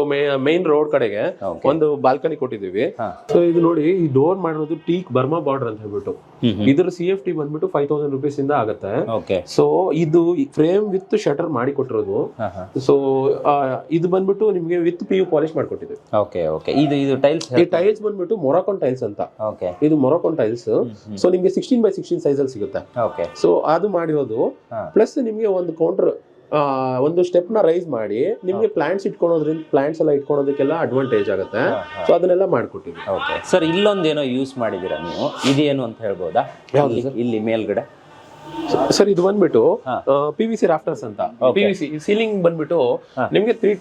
ಮೇನ್ ರೋಡ್ ಕಡೆಗೆ ಒಂದು ಬಾಲ್ಕನಿ ಕೊಟ್ಟಿದೀವಿ. ಸೊ ಇದು ನೋಡಿ ಈ ಡೋರ್ ಮಾಡಿರೋದು ಟೀಕ್ ಬರ್ಮಾ ಬಾರ್ಡರ್ ಅಂತ ಹೇಳ್ಬಿಟ್ಟು. ಇದ್ರ ಸಿ ಎಫ್ ಟಿ ಬಂದ್ಬಿಟ್ಟು ಫೈವ್ ತೌಸಂಡ್ ರುಪೀಸ್ ಇಂದ ಆಗುತ್ತೆ. ಓಕೆ ಸೊ ಇದು ಫ್ರೇಮ್ ವಿತ್ ಶಟರ್ ಮಾಡಿ ಕೊಟ್ಟಿರೋದು. ಸೊ ಇದು ಬಂದ್ಬಿಟ್ಟು ನಿಮ್ಗೆ ವಿತ್ ಪಿ ಯು ಪಾಲಿಶ್ ಮಾಡಿಕೊಟ್ಟಿದೆ ಓಕೆ ಓಕೆ ಇದು ಇದು ಟೈಲ್ಸ್ ಈ ಟೈಲ್ಸ್ ಬಂದ್ಬಿಟ್ಟು ಮೊರಾಕೊನ್ ಟೈಲ್ಸ್ ಅಂತ. ಓಕೆ ಇದು ಮೊರಾಕೊನ್ ಟೈಲ್ಸ್ ಸೊ ನಿಮ್ಗೆ ಸಿಕ್ಸ್ಟೀನ್ ಬೈ ಸಿಕ್ಸ್ಟೀನ್ ಸೈಜ್ ಅಲ್ಲಿ ಸಿಗುತ್ತೆ. ಓಕೆ ಸೊ ಅದು ಮಾಡಿರೋದು. ಪ್ಲಸ್ ನಿಮ್ಗೆ ಒಂದು ಕೌಂಟರ್ ಒಂದು ಸ್ಟೆಪ್ನ ರೈಸ್ ಮಾಡಿ ನಿಮ್ಗೆ ಪ್ಲಾಂಟ್ಸ್ ಇಟ್ಕೊಳೋದ್ರಿಂದ ಪ್ಲಾಂಟ್ಸ್ ಎಲ್ಲ ಇಟ್ಕೊಳೋದಕ್ಕೆಲ್ಲ ಅಡ್ವಾಂಟೇಜ್ ಆಗುತ್ತೆ. ಸೊ ಅದನ್ನೆಲ್ಲ ಮಾಡ್ಕೊಟ್ಟಿದ್ವಿ ಓಕೆ ಸರ್ ಇಲ್ಲೊಂದೇನೋ ಯೂಸ್ ಮಾಡಿದ್ದೀರಾ ನೀವು? ಇದೇನು ಅಂತ ಹೇಳ್ಬೋದಾ? ಇಲ್ಲಿ- ಮೇಲ್ಗಡೆ. ಸರ್ ಇದು ಬಂದ್ಬಿಟ್ಟು. ಪಿ ವಿ ಸಿ ರಾಫ್ಟರ್ಸ್ ಅಂತ. ಪಿ ವಿ ಸಿ ಸೀಲಿಂಗ್ ಬಂದ್ಬಿಟ್ಟು ನಿಮ್ಗೆ ತ್ರೀ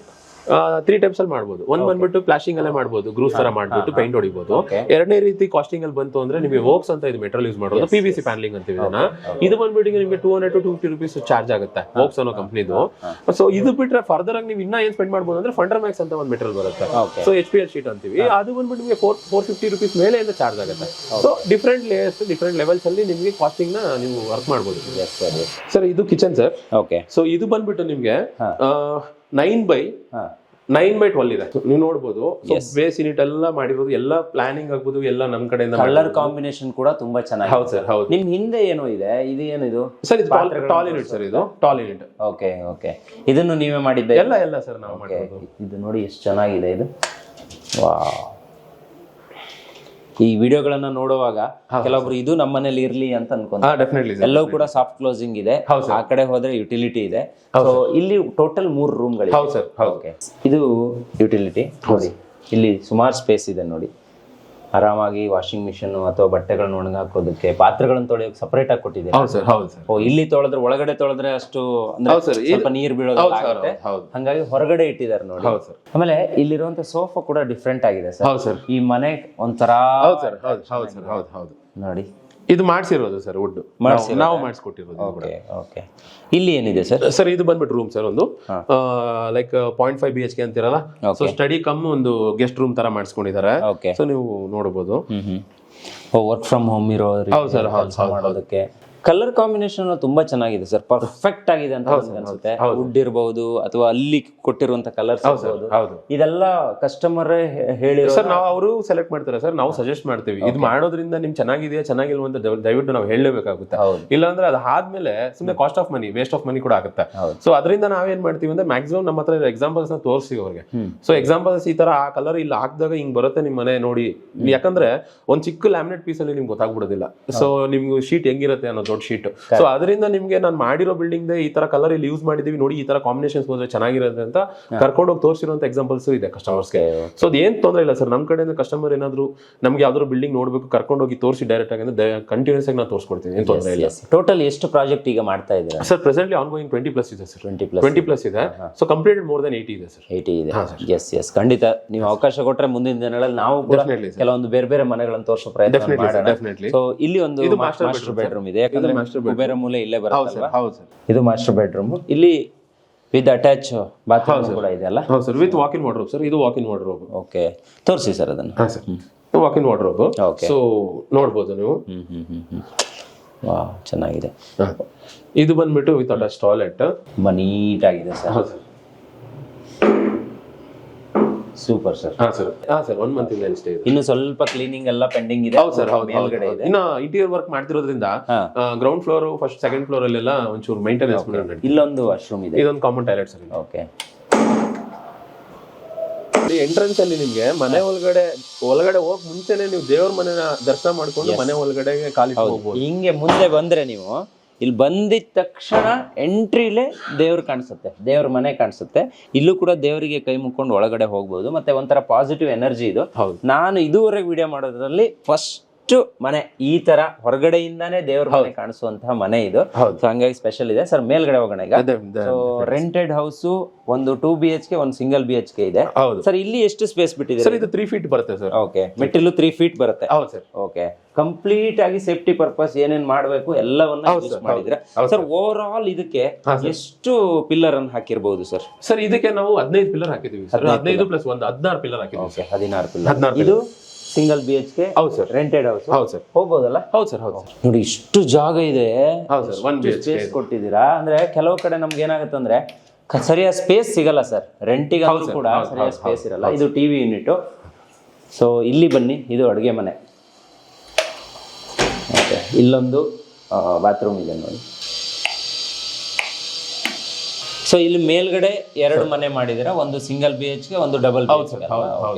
ತ್ರೀ ಟೈಪ್ಸ್ ಅಲ್ಲಿ ಮಾಡ್ಬೋದು. ಒಂದ್ ಬಂದ್ಬಿಟ್ಟು ಪ್ಲಾಸ್ಟಿಂಗ್ ಅಲ್ಲೇ ಮಾಡ್ಬೋದು ಗ್ರೂಸ್ ತರ ಮಾಡ್ಬಿಟ್ಟು ಪೈಂಟ್ ಹೊಡಿಬಹುದು ಎರಡನೇ ರೀತಿ ಕಾಸ್ಟಿಂಗ್ ಅಲ್ಲಿ ಬಂತು ಅಂದ್ರೆ ನಿಮಗೆ ವೋಕ್ಸ್ ಅಂತ ಇದು ಮೆಟ್ರಲ್ ಯೂಸ್ ಮಾಡೋದು ಪಿ ಬಿ ಸಿ ಪ್ಯಾನಲಿಂಗ್ ಅಂತೀವಿ ಇದನ್ನ. ಇದು ಬಂದ್ಬಿಟ್ಟು ನಿಮಗೆ two hundred to two fifty rupees charge ಆಗುತ್ತೆ ವೋಕ್ಸ್ ಅನ್ನೋ ಕಂಪ್ನಿದು ಸೊ ಇದು ಬಿಟ್ರೆ ಫರ್ದರ್ ಆಗಿ ನೀವು ಇನ್ನ ಏನ್ ಸ್ಪೆಂಡ್ ಮಾಡ್ಬೋದು ಅಂದ್ರೆ ಫಂಡರ್ ಮ್ಯಾಕ್ಸ್ ಅಂತ ಒಂದು ಮೆಟ್ರಲ್ ಬರುತ್ತೆ. So H P L sheet ಅಂತೀವಿ. ಅದು ಬಂದ್ಬಿಟ್ಟು ನಿಮಗೆ ಫೋರ್ ಫೋರ್ ಫಿಫ್ಟಿ ರುಪೀಸ್ ಮೇಲೆ ಚಾರ್ಜ್ ಆಗುತ್ತೆ. So different layers different levels ಅಲ್ಲಿ ನಿಮಗೆ ಕಾಸ್ಟಿಂಗ್ನ ನೀವು ವರ್ಕ್ ಮಾಡ್ಬೋದು. ಸರ್ ಇದು ಕಿಚನ್ ಸರ್ ಓಕೆ ಸೊ ಇದು ಬಂದ್ಬಿಟ್ಟು ನಿಮಗೆ. ನೈನ್ ಬೈ ಹಾಂ. ನೈನ್ ಬೈ ಟ್ವೆಲ್ ಇದೆ. ನೀವು ನೋಡ್ಬೋದು. ಬೇಸ್ ಯೂನಿಟ್ ಎಲ್ಲ ಮಾಡಿರೋದು ಎಲ್ಲ ಪ್ಲಾನಿಂಗ್ ಆಗ್ಬೋದು ಎಲ್ಲ ನಮ್ ಕಡೆಯಿಂದ ಕಲರ್ ಕಾಂಬಿನೇಷನ್ ಕೂಡ ತುಂಬಾ ಚೆನ್ನಾಗಿ ಹೌದು ಸರ್ ಹೌದು. ನಿಮ್ ಹಿಂದೆ ಏನೋ ಇದೆ? ಇದು ಏನಿದು ಸರ್ ಇದು ಟಾಲ್ ಯೂನಿಟ್ ಸರ್ ಇದು. Tall unit okay okay. ಇದನ್ನು ನೀವೇ ಮಾಡಿದ್ದೆ? ಎಲ್ಲ ಎಲ್ಲ ಸರ್ ನಾವು ಮಾಡಿರೋದು ಇದು ನೋಡಿ ಎಷ್ಟು ಚೆನ್ನಾಗಿದೆ ಇದು. ವಾ ಈ ವಿಡಿಯೋಗಳನ್ನ ನೋಡುವಾಗ ಕೆಲವೊಬ್ರು ಇದು ನಮ್ಮ ಮನೇಲಿ ಇರ್ಲಿ ಅಂತ ಅನ್ಕೊಂಡ್ಲಿ ಎಲ್ಲವೂ ಕೂಡ ಸಾಫ್ಟ್ ಕ್ಲೋಸಿಂಗ್ ಇದೆ. ಆ ಕಡೆ ಹೋದ್ರೆ ಯುಟಿಲಿಟಿ ಇದೆ. ಸೊ ಇಲ್ಲಿ ಟೋಟಲ್ ಮೂರು ರೂಮ್ಗಳಿವೆ ಇದು ಯುಟಿಲಿಟಿ ನೋಡಿ. ಇಲ್ಲಿ ಸುಮಾರು ಸ್ಪೇಸ್ ಇದೆ ನೋಡಿ. ಆರಾಮಾಗಿ ವಾಷಿಂಗ್ ಮಿಷನ್ ಅಥವಾ ಬಟ್ಟೆಗಳನ್ನ ಒಣಗ ಹಾಕೋದಕ್ಕೆ ಪಾತ್ರೆಗಳನ್ನ ತೊಳೆಯೋಕೆ ಸಪರೇಟ್ ಆಗಿ ಕೊಟ್ಟಿದೆ ಹೌದು ಸರ್ ಹೌದು ಸರ್. ಓ ಇಲ್ಲಿ ತೊಳೆದ್ರೆ ಒಳಗಡೆ ತೊಳೆದ್ರೆ ಅಷ್ಟು ಅಂದ್ರೆ ಹೌದು. ಸ್ವಲ್ಪ ನೀರು ಬೀಳೋದು ಹೌದು ಸರ್ ಆಗುತ್ತೆ. ಹೌದು ಹಂಗಾಗಿ ಹೊರಗಡೆ ಇಟ್ಟಿದ್ದಾರೆ ನೋಡಿ. ಹೌದು ಸರ್. ಆಮೇಲೆ ಇಲ್ಲಿರುವಂತ ಸೋಫಾ ಕೂಡ ಡಿಫ್ರೆಂಟ್ ಆಗಿದೆ ಸರ್. ಹೌದು ಸರ್. ಈ ಮನೆ ಒಂಥರ ಹೌದು ಸರ್ ಹೌದು ಹೌದು ಸರ್ ಹೌದು ಹೌದು. ನೋಡಿ. ಇದು ಮಾಡಿಸಿರೋದು ಸರ್ ವುಡ್ ನಾವು ಮಾಡಿಸ್ಕೊಟ್ಟಿರೋದು ಓಕೆ ಓಕೆ ಇಲ್ಲಿ ಏನಿದೆ ಸರ್? ಸರ್ ಇದು ಬಂದ್ಬಿಟ್ಟು ರೂಮ್ ಸರ್ ಒಂದು. Like point five B H K ಅಂತಿರಲ್ಲ? So study cum ಒಂದು ಗೆಸ್ಟ್ ರೂಮ್ ತರ ಮಾಡಿಸ್ಕೊಂಡಿದ್ದಾರೆ. ಓಕೆ ಸೊ ನೀವು ನೋಡಬಹುದು ಹ್ಮ್ ವರ್ಕ್ ಫ್ರಮ್ ಹೋಮ್ ಇರೋ ಹೌದು ಸರ್ ಹೌದು, ಹೌದು. ಮಾಡೋದಕ್ಕೆ. ಕಲರ್ ಕಾಂಬಿನೇಷನ್ ತುಂಬಾ ಚೆನ್ನಾಗಿದೆ ಸರ್ ಪರ್ಫೆಕ್ಟ್ ಆಗಿದೆ ಅಂತ ನನಗೆ ಅನ್ಸುತ್ತೆ. ವುಡ್ ಇರಬಹುದು ಅಥವಾ ಅಲ್ಲಿ ಕೊಟ್ಟಿರುವಂತ ಕಲರ್ಸ್ ಹೌದು ಇದೆಲ್ಲ ಕಸ್ಟಮರ್ ಹೇಳಿ ಸರ್ ನಾವು ಅವರು ಸೆಲೆಕ್ಟ್ ಮಾಡ್ತಾರೆ ಸರ್ ನಾವು ಸಜೆಸ್ಟ್ ಮಾಡ್ತೀವಿ. ಇದು ಮಾಡೋದ್ರಿಂದ ನಿಮ್ ಚೆನ್ನಾಗಿದೆಯಾ ಚೆನ್ನಾಗಿಲ್ವ ಅಂತ ದಯ- ದಯವಿಟ್ಟು ನಾವು ಹೇಳಲೇಬೇಕಾಗುತ್ತೆ. ಇಲ್ಲಾಂದ್ರೆ ಅದು ಆದ್ಮೇಲೆ ಸುಮ್ಮನೆ cost of money waste of money ಕೂಡ ಆಗುತ್ತೆ. ಸೊ ಅದರಿಂದ ನಾವೇನ್ ಮಾಡ್ತೀವಿ ಅಂದ್ರೆ ಮ್ಯಾಕ್ಸಿಮಮ್ ನಮ್ಮ ಹತ್ರ ಎಕ್ಸಾಂಪಲ್ಸ್ನ ತೋರಿಸಿ ಅವ್ರಿಗೆ. ಸೊ ಎಕ್ಸಾಂಪಲ್ಸ್ ಈ ತರ ಆ ಕಲರ್ ಇಲ್ಲಿ ಹಾಕಿದಾಗ ಹಿಂಗ್ ಬರುತ್ತೆ ನಿಮ್ ಮನೆ ನೋಡಿ. ಯಾಕಂದ್ರೆ ಒಂದ್ ಚಿಕ್ಕ ಲ್ಯಾಮಿನೇಟ್ ಪೀಸ್ ಅಲ್ಲಿ ನಿಮ್ಗೆ ಗೊತ್ತಾಗ್ಬಿಡೋದಿಲ್ಲ. ಸೊ ನಿಮ್ಗೆ ಶೀಟ್ ಹೆಂಗಿರುತ್ತೆ ಅನ್ನೋದು ದೊಡ್ಡ ಶೀಟ್. ಸೊ ಅದರಿಂದ ನಿಮ್ಗೆ ನಾನು ಮಾಡಿರೋ ಬಿಲ್ಡಿಂಗ್ ಈ ತರ ಕಲರ್ ಇಲ್ಲಿ ಯೂಸ್ ಮಾಡಿದೀವಿ. ನೋಡಿ ಈ ತರ ಕಾಂಬಿನೇಷನ್ಸ್ ಹೋದ್ರೆ ಚೆನ್ನಾಗಿರುತ್ತೆ ಅಂತ ಕರ್ಕೊಂಡು ಹೋಗಿ ತೋರಿಸಿರುವಂತ ಎಕ್ಸಾಂಪಲ್ಸ್ ಇದೆ ಕಸ್ಟಮರ್ಸ್ಗೆ ಸೊ ಅದೇನ್ ತೊಂದರೆ ಇಲ್ಲ ಸರ್ ನಮ್ಮ ಕಡೆಯಿಂದ ಕಸ್ಟಮರ್ ಏನಾದ್ರು ನಮ್ಗೆ ಯಾವ್ದಾದ್ರು ಬಿಲ್ಡಿಂಗ್ ನೋಡ್ಬೇಕು ಕರ್ಕೊಂಡು ಹೋಗಿ ತೋರಿಸಿ ಡೈರೆಕ್ಟ್ ಆಗಿ ಕಂಟಿನ್ಯೂಸ್ ಆಗಿ ನಾನು ತೋರಿಸ್ಕೊಡ್ತೀನಿ. ಏನ್ ತೊಂದರೆ ಇಲ್ಲ. ಟೋಟಲ್ ಎಷ್ಟು ಪ್ರಾಜೆಕ್ಟ್ ಈಗ ಮಾಡ್ತಾ ಇದ್ದೀರಾ? Sir presently on going twenty plus ಇದೆ sir twenty plus twenty plus ಇದೆ. So completed more than eighty ಇದೆ ಸರ್ ಏಯ್ಟಿ ಇದೆ. ಎಸ್ ಎಸ್ ಖಂಡಿತ ನೀವು ಅವಕಾಶ ಕೊಟ್ಟರೆ ಮುಂದಿನ ದಿನಗಳಲ್ಲಿ ನಾವು ಕೆಲವೊಂದು ಬೇರೆ ಬೇರೆ ಮನೆಗಳನ್ನು ತೋರಿಸೋ ಪ್ರಯತ್ನ ಮಾಡೋಣ. ಸೊ ಇಲ್ಲಿ ಒಂದು ಇದು ಮಾಸ್ಟರ್ ಬೆಡ್ರೂಮ್ ಇದೆ. ಯಾಕಂದ್ರೆ. ಕುಬೇರ ಮೂಲೆ ಇಲ್ಲೇ ಬರುತ್ತೆ ಸರ್ ಹೌದು ಸರ್ ಇದು ಮಾಸ್ಟರ್ ಬೆಡ್ರೂಮ್ ಇಲ್ಲಿ ವಿತ್ ಅಟ್ಯಾಚ್ ಬಾತ್ರೂಮ್ ಕೂಡ ಇದೆ ಅಲ್ಲ? ಹೌದು sir with walk in wardrobe sir ಇದು ವಾಕ್ ಇನ್ ವಾರ್ಡ್ರೋಬ್ ಓಕೆ ತೋರಿಸಿ ಸರ್ ಅದನ್ನ. ಹಾಂ sir walk in wardrobe okay so ನೋಡ್ಬೋದು ನೀವು. ವಾ ಚೆನ್ನಾಗಿದೆ. ಇದು ಬಂದ್ಬಿಟ್ಟು ವಿತ್ ಅಟ್ಯಾಚ್ ಟಾಯ್ಲೆಟ್ ತುಂಬ ನೀಟಾಗಿದೆ ಸರ್ ಹೌದು ಸರ್ ಸೂಪರ್ ಸರ್ ಹಾ ಸರ್ ಹಾ ಸರ್ ಒನ್ ಮಂತ್ ಇಂದ ಸ್ಟೇ ಇದೆ. ಇನ್ನು ಸ್ವಲ್ಪ ಕ್ಲೀನಿಂಗ್ ಎಲ್ಲ ಪೆಂಡಿಂಗ್ ಇದೆ. ಹೌದು ಸರ್ ಹೌದು ಮೇಲ್ಗಡೆ ಇದೆ. ಇನ್ನು interior work ಮಾಡ್ತಿರೋದ್ರಿಂದ. Ground floor first second floor ಅಲ್ಲೆಲ್ಲ ಒಂಚೂರು ಮೈಂಟೆನೆನ್ಸ್ ಮಾಡಿ ಇಲ್ಲೊಂದು ವಾಶ್ರೂಮ್ ಇದೆ. ಇದೊಂದು common toilet sir okay entrance ಅಲ್ಲಿ ನಿಮ್ಗೆ ಮನೆ ಒಳಗಡೆ ಒಳಗಡೆ ಹೋಗ್ ಮುಂಚೆನೆ ನೀವು ದೇವ್ರ ಮನೆನ ದರ್ಶನ ಮಾಡ್ಕೊಂಡು ಮನೆ ಒಳಗಡೆ ಕಾಲಿಟ್ಟು ಹೋಗ್ಬೋದು. ಹಿಂಗೆ ಮುಂದೆ ಬಂದ್ರೆ ನೀವು ಇಲ್ಲಿ ಬಂದಿದ ತಕ್ಷಣ ಎಂಟ್ರಿಲೇ ದೇವ್ರು ಕಾಣಿಸುತ್ತೆ ದೇವ್ರ ಮನೆ ಕಾಣಿಸುತ್ತೆ ಇಲ್ಲೂ ಕೂಡ ದೇವರಿಗೆ ಕೈ ಮುಕ್ಕೊಂಡು ಒಳಗಡೆ ಹೋಗ್ಬೋದು ಮತ್ತೆ ಒಂಥರ ಪಾಸಿಟಿವ್ ಎನರ್ಜಿ ಇದು ಹೌದು. ನಾನು ಇದುವರೆಗೆ ವಿಡಿಯೋ ಮಾಡೋದ್ರಲ್ಲಿ ಫಸ್ಟ್ ಮನೆ ಈ ತರ ಹೊರಗಡೆಯಿಂದಾನೇ ದೇವ್ರ ಮನೆ ಕಾಣಿಸುವಂತಹ ಮನೆ ಇದು. ಸೊ ಹಂಗಾಗಿ ಸ್ಪೆಷಲ್ ಇದೆ. ಸರ್ ಮೇಲ್ಗಡೆ ಹೋಗೋಣ ಈಗ. ರೆಂಟೆಡ್ ಹೌಸ್ ಒಂದು ಟೂ ಬಿ ಎಚ್ ಕೆ ಒಂದು ಸಿಂಗಲ್ ಬಿ ಎಚ್ ಕೆ ಇದೆ. ಸರ್ ಇಲ್ಲಿ ಎಷ್ಟು ಸ್ಪೇಸ್ ಬಿಟ್ಟಿದೆ ಸರ್ ಇದು ತ್ರೀ ಫೀಟ್ ಬರುತ್ತೆ ಸರ್ ಓಕೆ ಮೆಟ್ಟಿಲು ತ್ರೀ ಫೀಟ್ ಬರುತ್ತೆ. ಹೌದು ಸರ್ ಓಕೆ ಕಂಪ್ಲೀಟ್ ಆಗಿ ಸೇಫ್ಟಿ ಪರ್ಪಸ್ ಏನೇನ್ ಮಾಡಬೇಕು ಎಲ್ಲವನ್ನ ಮಾಡಿದ್ರೆ. ಸರ್ ಓವರ್ ಆಲ್ ಇದಕ್ಕೆ ಎಷ್ಟು ಪಿಲ್ಲರ್ ಅನ್ನು ಹಾಕಿರಬಹುದು ಸರ್ ಸರ್ ಇದಕ್ಕೆ ನಾವು ಹದಿನೈದು ಪಿಲ್ಲರ್ ಹಾಕಿದೀವಿ ಸರ್ ಹದಿನೈದು ಪ್ಲಸ್ ಒಂದು ಹದಿನಾರು ಪಿಲ್ಲರ್ ಹಾಕಿದ್ವಿ ಹದಿನಾರು ಪಿಲ್ಲರ್ ಇದು ಸಿಂಗಲ್ ಬಿ ಎಚ್ ಕೆ ಹೌದು ಸರ್. ರೆಂಟೆಡ್ ಹೌಸ್ ಹೌದು ಸರ್. ಹೋಗ್ಬೋದಲ್ಲ? ಹೌದು ಸರ್ ಹೌದು ಸರ್. ನೋಡಿ ಇಷ್ಟು ಜಾಗ ಇದೆ. ಹೌದು ಸರ್ ಒನ್ ಬಿ ಸ್ಪೇಸ್ ಕೊಟ್ಟಿದ್ದೀರಾ? ಅಂದ್ರೆ ಕೆಲವು ಕಡೆ ನಮ್ಗೆ ಏನಾಗುತ್ತೆ ಅಂದ್ರೆ ಕ- ಸರಿಯಾದ ಸ್ಪೇಸ್ ಸಿಗಲ್ಲ ಸರ್. ರೆಂಟಿಗೆ ಕೂಡ ಸರಿಯಾದ ಸ್ಪೇಸ್ ಇರಲ್ಲ. ಇದು ಟಿವಿ ಯೂನಿಟ್ ಸೊ ಇಲ್ಲಿ ಬನ್ನಿ ಇದು ಅಡುಗೆ ಮನೆ. ಓಕೆ ಇಲ್ಲೊಂದು ಬಾತ್ರೂಮ್ ಇದೆ ನೋಡಿ. ಸೊ ಇಲ್ಲಿ ಮೇಲ್ಗಡೆ ಎರಡು ಮನೆ ಮಾಡಿದಿರ ಒಂದು ಸಿಂಗಲ್ ಬಿ ಎಚ್ಗೆ ಒಂದು ಡಬಲ್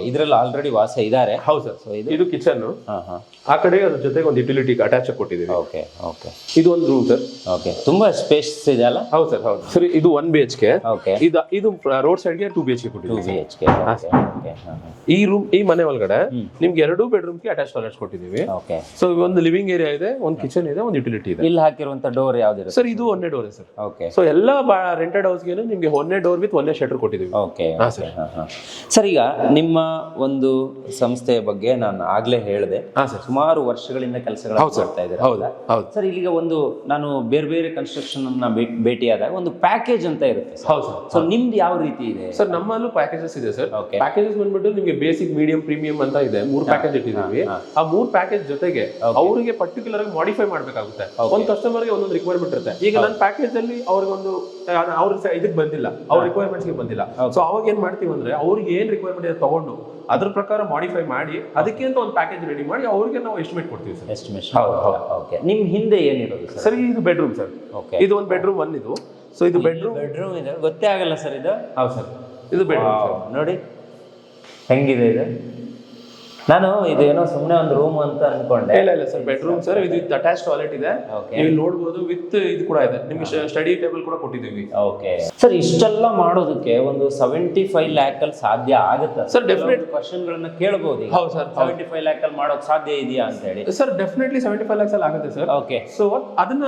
ಇದ್ರಲ್ಲಿ ಆಲ್ರೆಡಿ ವಾಸ ಇದಾರೆ. ಹೌದು ಸರ್ ಇದು ಕಿಚನ್ ಹಾ ಹಾ. ಆ ಕಡೆ ಅದ್ರ ಜೊತೆಗೆ ಒಂದು ಯುಟಿಲಿಟಿ ಅಟ್ಯಾಚ್ ಕೊಟ್ಟಿದ್ದೀವಿ. ಓಕೆ ಓಕೆ ಇದು ಒಂದು ರೂಮ್ ಸರ್ ಓಕೆ ತುಂಬಾ ಸ್ಪೇಸ್ ಇದೆ ಅಲ್ಲ? ಹೌದು ಸರ್ ಹೌದು. ಸರ್ ಇದು one B H K okay ಇದು ಇದು ರೋಡ್ ಸೈಡ್ಗೆ two B H K two ಕೊಟ್ಟಿದ್ದೀವಿ ಬಿ ಎಚ್ ಕೆ ಈ ರೂಮ್ ಈ ಮನೆ ಒಳಗಡೆ ನಿಮ್ಗೆ ಎರಡು ಬೆಡ್ರೂಮ್ಗೆ ಅಟ್ಯಾಚ್ ಟಾಯ್ಲೆಟ್ಸ್ ಕೊಟ್ಟಿದ್ದೀವಿ. ಓಕೆ ಸೊ ಒಂದು ಲಿವಿಂಗ್ ಏರಿಯಾ ಇದೆ ಒಂದು ಕಿಚನ್ ಇದೆ ಒಂದು ಯುಟಿಲಿಟಿ ಇದೆ. ಇಲ್ಲಿ ಹಾಕಿರುವಂತ ಡೋರ್ ಯಾವ್ದಿರುತ್ತೆ? ಸರ್ ಇದು ಒಂದೇ ಡೋರ್ ಸರ್ ಓಕೆ ಸೊ ಎಲ್ಲ ರೆಂಟೆಡ್ ಹೌಸ್ಗೆ ನಿಮಗೆ ಒಂದೇ ಡೋರ್ ವಿತ್ ಒಂದೇ ಶಟರ್ ಕೊಟ್ಟಿದ್ದೀವಿ. ಓಕೆ ಹಾ, sir. ಸರ್ ಈಗ ನಿಮ್ಮ ಒಂದು ಸಂಸ್ಥೆಯ ಬಗ್ಗೆ ನಾನು ಆಗ್ಲೇ ಹೇಳಿದೆ. ಹಾ ಸರ್ ಸುಮಾರು ವರ್ಷಗಳಿಂದ ಕೆಲಸಗಳು ಹೌದು ಸರ್ ಮಾಡ್ತಾ ಇದ್ದಾರೆ? ಹೌದು ಹೌದು. ಸರ್ ಇಲ್ಲಿಗೆ ಒಂದು ನಾನು ಬೇರೆ ಬೇರೆ ಕನ್ಸ್ಟ್ರಕ್ಷನ್ ಅನ್ನ ಭೇ- ಭೇಟಿಯಾದಾಗ ಒಂದು ಪ್ಯಾಕೇಜ್ ಅಂತ ಇರುತ್ತೆ ಸರ್ ಹೌದು ಸರ್ ಸೊ ನಿಮ್ದು ಯಾವ ರೀತಿ ಇದೆ? ಸರ್ ನಮ್ಮಲ್ಲೂ ಪ್ಯಾಕೇಜಸ್ ಇದೆ ಸರ್ ಓಕೆ ಪ್ಯಾಕೇಜಸ್ ಬಂದ್ಬಿಟ್ಟು ನಿಮಗೆ ಬೇಸಿಕ್ ಮೀಡಿಯಂ ಪ್ರೀಮಿಯಂ ಅಂತ ಇದೆ. ಮೂರು ಪ್ಯಾಕೇಜ್ ಇಟ್ಟಿದ್ದೀವಿ. ಆ ಮೂರು ಪ್ಯಾಕೇಜ್ ಜೊತೆಗೆ ಅವರಿಗೆ ಪರ್ಟಿಕ್ಯುಲರ್ ಆಗಿ ಮಾಡಿಫೈ ಮಾಡಬೇಕಾಗುತ್ತೆ. ಒಂದು ಕಸ್ಟಮರ್ಗೆ ಒಂದೊಂದು ರಿಕ್ವೈರ್ಮೆಂಟ್ ಇರುತ್ತೆ. ಈಗ ನನ್ನ ಪ್ಯಾಕೇಜ್ ಅಲ್ಲಿ ಅವ್ರಿಗೊಂದು ಅವ್ರ ಇದಕ್ಕೆ ಬಂದಿಲ್ಲ. ಅವ್ರ ರಿಕ್ವೈರ್ಮೆಂಟ್ಸ್ಗೆ ಬಂದಿಲ್ಲ. ಸೊ ಅವಾಗ ಏನ್ ಮಾಡ್ತೀವಿ ಅಂದ್ರೆ ಅವ್ರಿಗೆ ಏನ್ ರಿಕ್ವೈರ್ಮೆಂಟ್ ಇದೆ ತಗೊಂಡು ಅದ್ರ ಪ್ರಕಾರ ಮಾಡಿಫೈ ಮಾಡಿ ಅದಕ್ಕೆ ಅಂತ ಒಂದು ಪ್ಯಾಕೇಜ್ ರೆಡಿ ಮಾಡಿ ಅವ್ರಿಗೆ ನಾವು ಎಸ್ಟಿಮೇಟ್ ಕೊಡ್ತೀವಿ ಸರ್. ಎಸ್ಟಿಮೇಷನ್ ಓಕೆ ನಿಮ್ ಹಿಂದೆ ಏನಿರೋದು ಸರ್? ಇದು ಬೆಡ್ರೂಮ್ ಸರ್. ಓಕೆ ಇದು ಒಂದು ಬೆಡ್ರೂಮ್ ಒನ್ ಇದು. ಸೊ ಇದು ಬೆಡ್ರೂಮ್ ಬೆಡ್ರೂಮ್ ಇದೆ. ಗೊತ್ತೇ ಆಗಲ್ಲ ಸರ್ ಇದು? ಹೌದು ಸರ್. ಇದು ಬೆಡ್ರೂಮ್ ನೋಡಿ. ಹೆಂಗಿದೆ ಇದು? ನಾನು ಇದೇನೋ ಸುಮ್ಮನೆ ಒಂದು ರೂಮ್ ಅಂತ ಅನ್ಕೊಂಡೆ. ಇಲ್ಲ ಇಲ್ಲ ಸರ್ ಬೆಡ್ರೂಮ್ ಸರ್ ಇದು ಅಟ್ಯಾಚ್ ಟಾಯ್ಲೆಟ್ ಇದೆ. ನೀವು ನೋಡಬಹುದು ನೋಡ್ಬೋದು ವಿತ್ ಇದು ಕೂಡ ಇದೆ. ನಿಮಗೆ ಸ್ಟಡಿ ಟೇಬಲ್ ಕೂಡ ಕೊಟ್ಟಿದ್ದೀವಿ. ಓಕೆ ಸರ್ ಇಷ್ಟೆಲ್ಲ ಮಾಡೋದಕ್ಕೆ ಒಂದು ಸೆವೆಂಟಿ ಫೈವ್ ಲ್ಯಾಕ್ ಅಲ್ಲಿ ಸಾಧ್ಯ ಆಗುತ್ತೆ? ಸರ್ ಡೆಫಿನೆಟ್ ಕ್ವಶನ್ ಗಳನ್ನ ಕೇಳಬಹುದು ಹೌದು ಸರ್. ಸೆವೆಂಟಿ ಫೈವ್ ಲ್ಯಾಕ್ ಅಲ್ಲಿ ಮಾಡೋಕ್ ಸಾಧ್ಯ ಇದೆಯಾ ಅಂತ ಹೇಳಿ. Sir definitely seventy five lakhs ಅಲ್ಲಿ ಆಗುತ್ತೆ ಸರ್ ಓಕೆ ಸೊ ಅದನ್ನ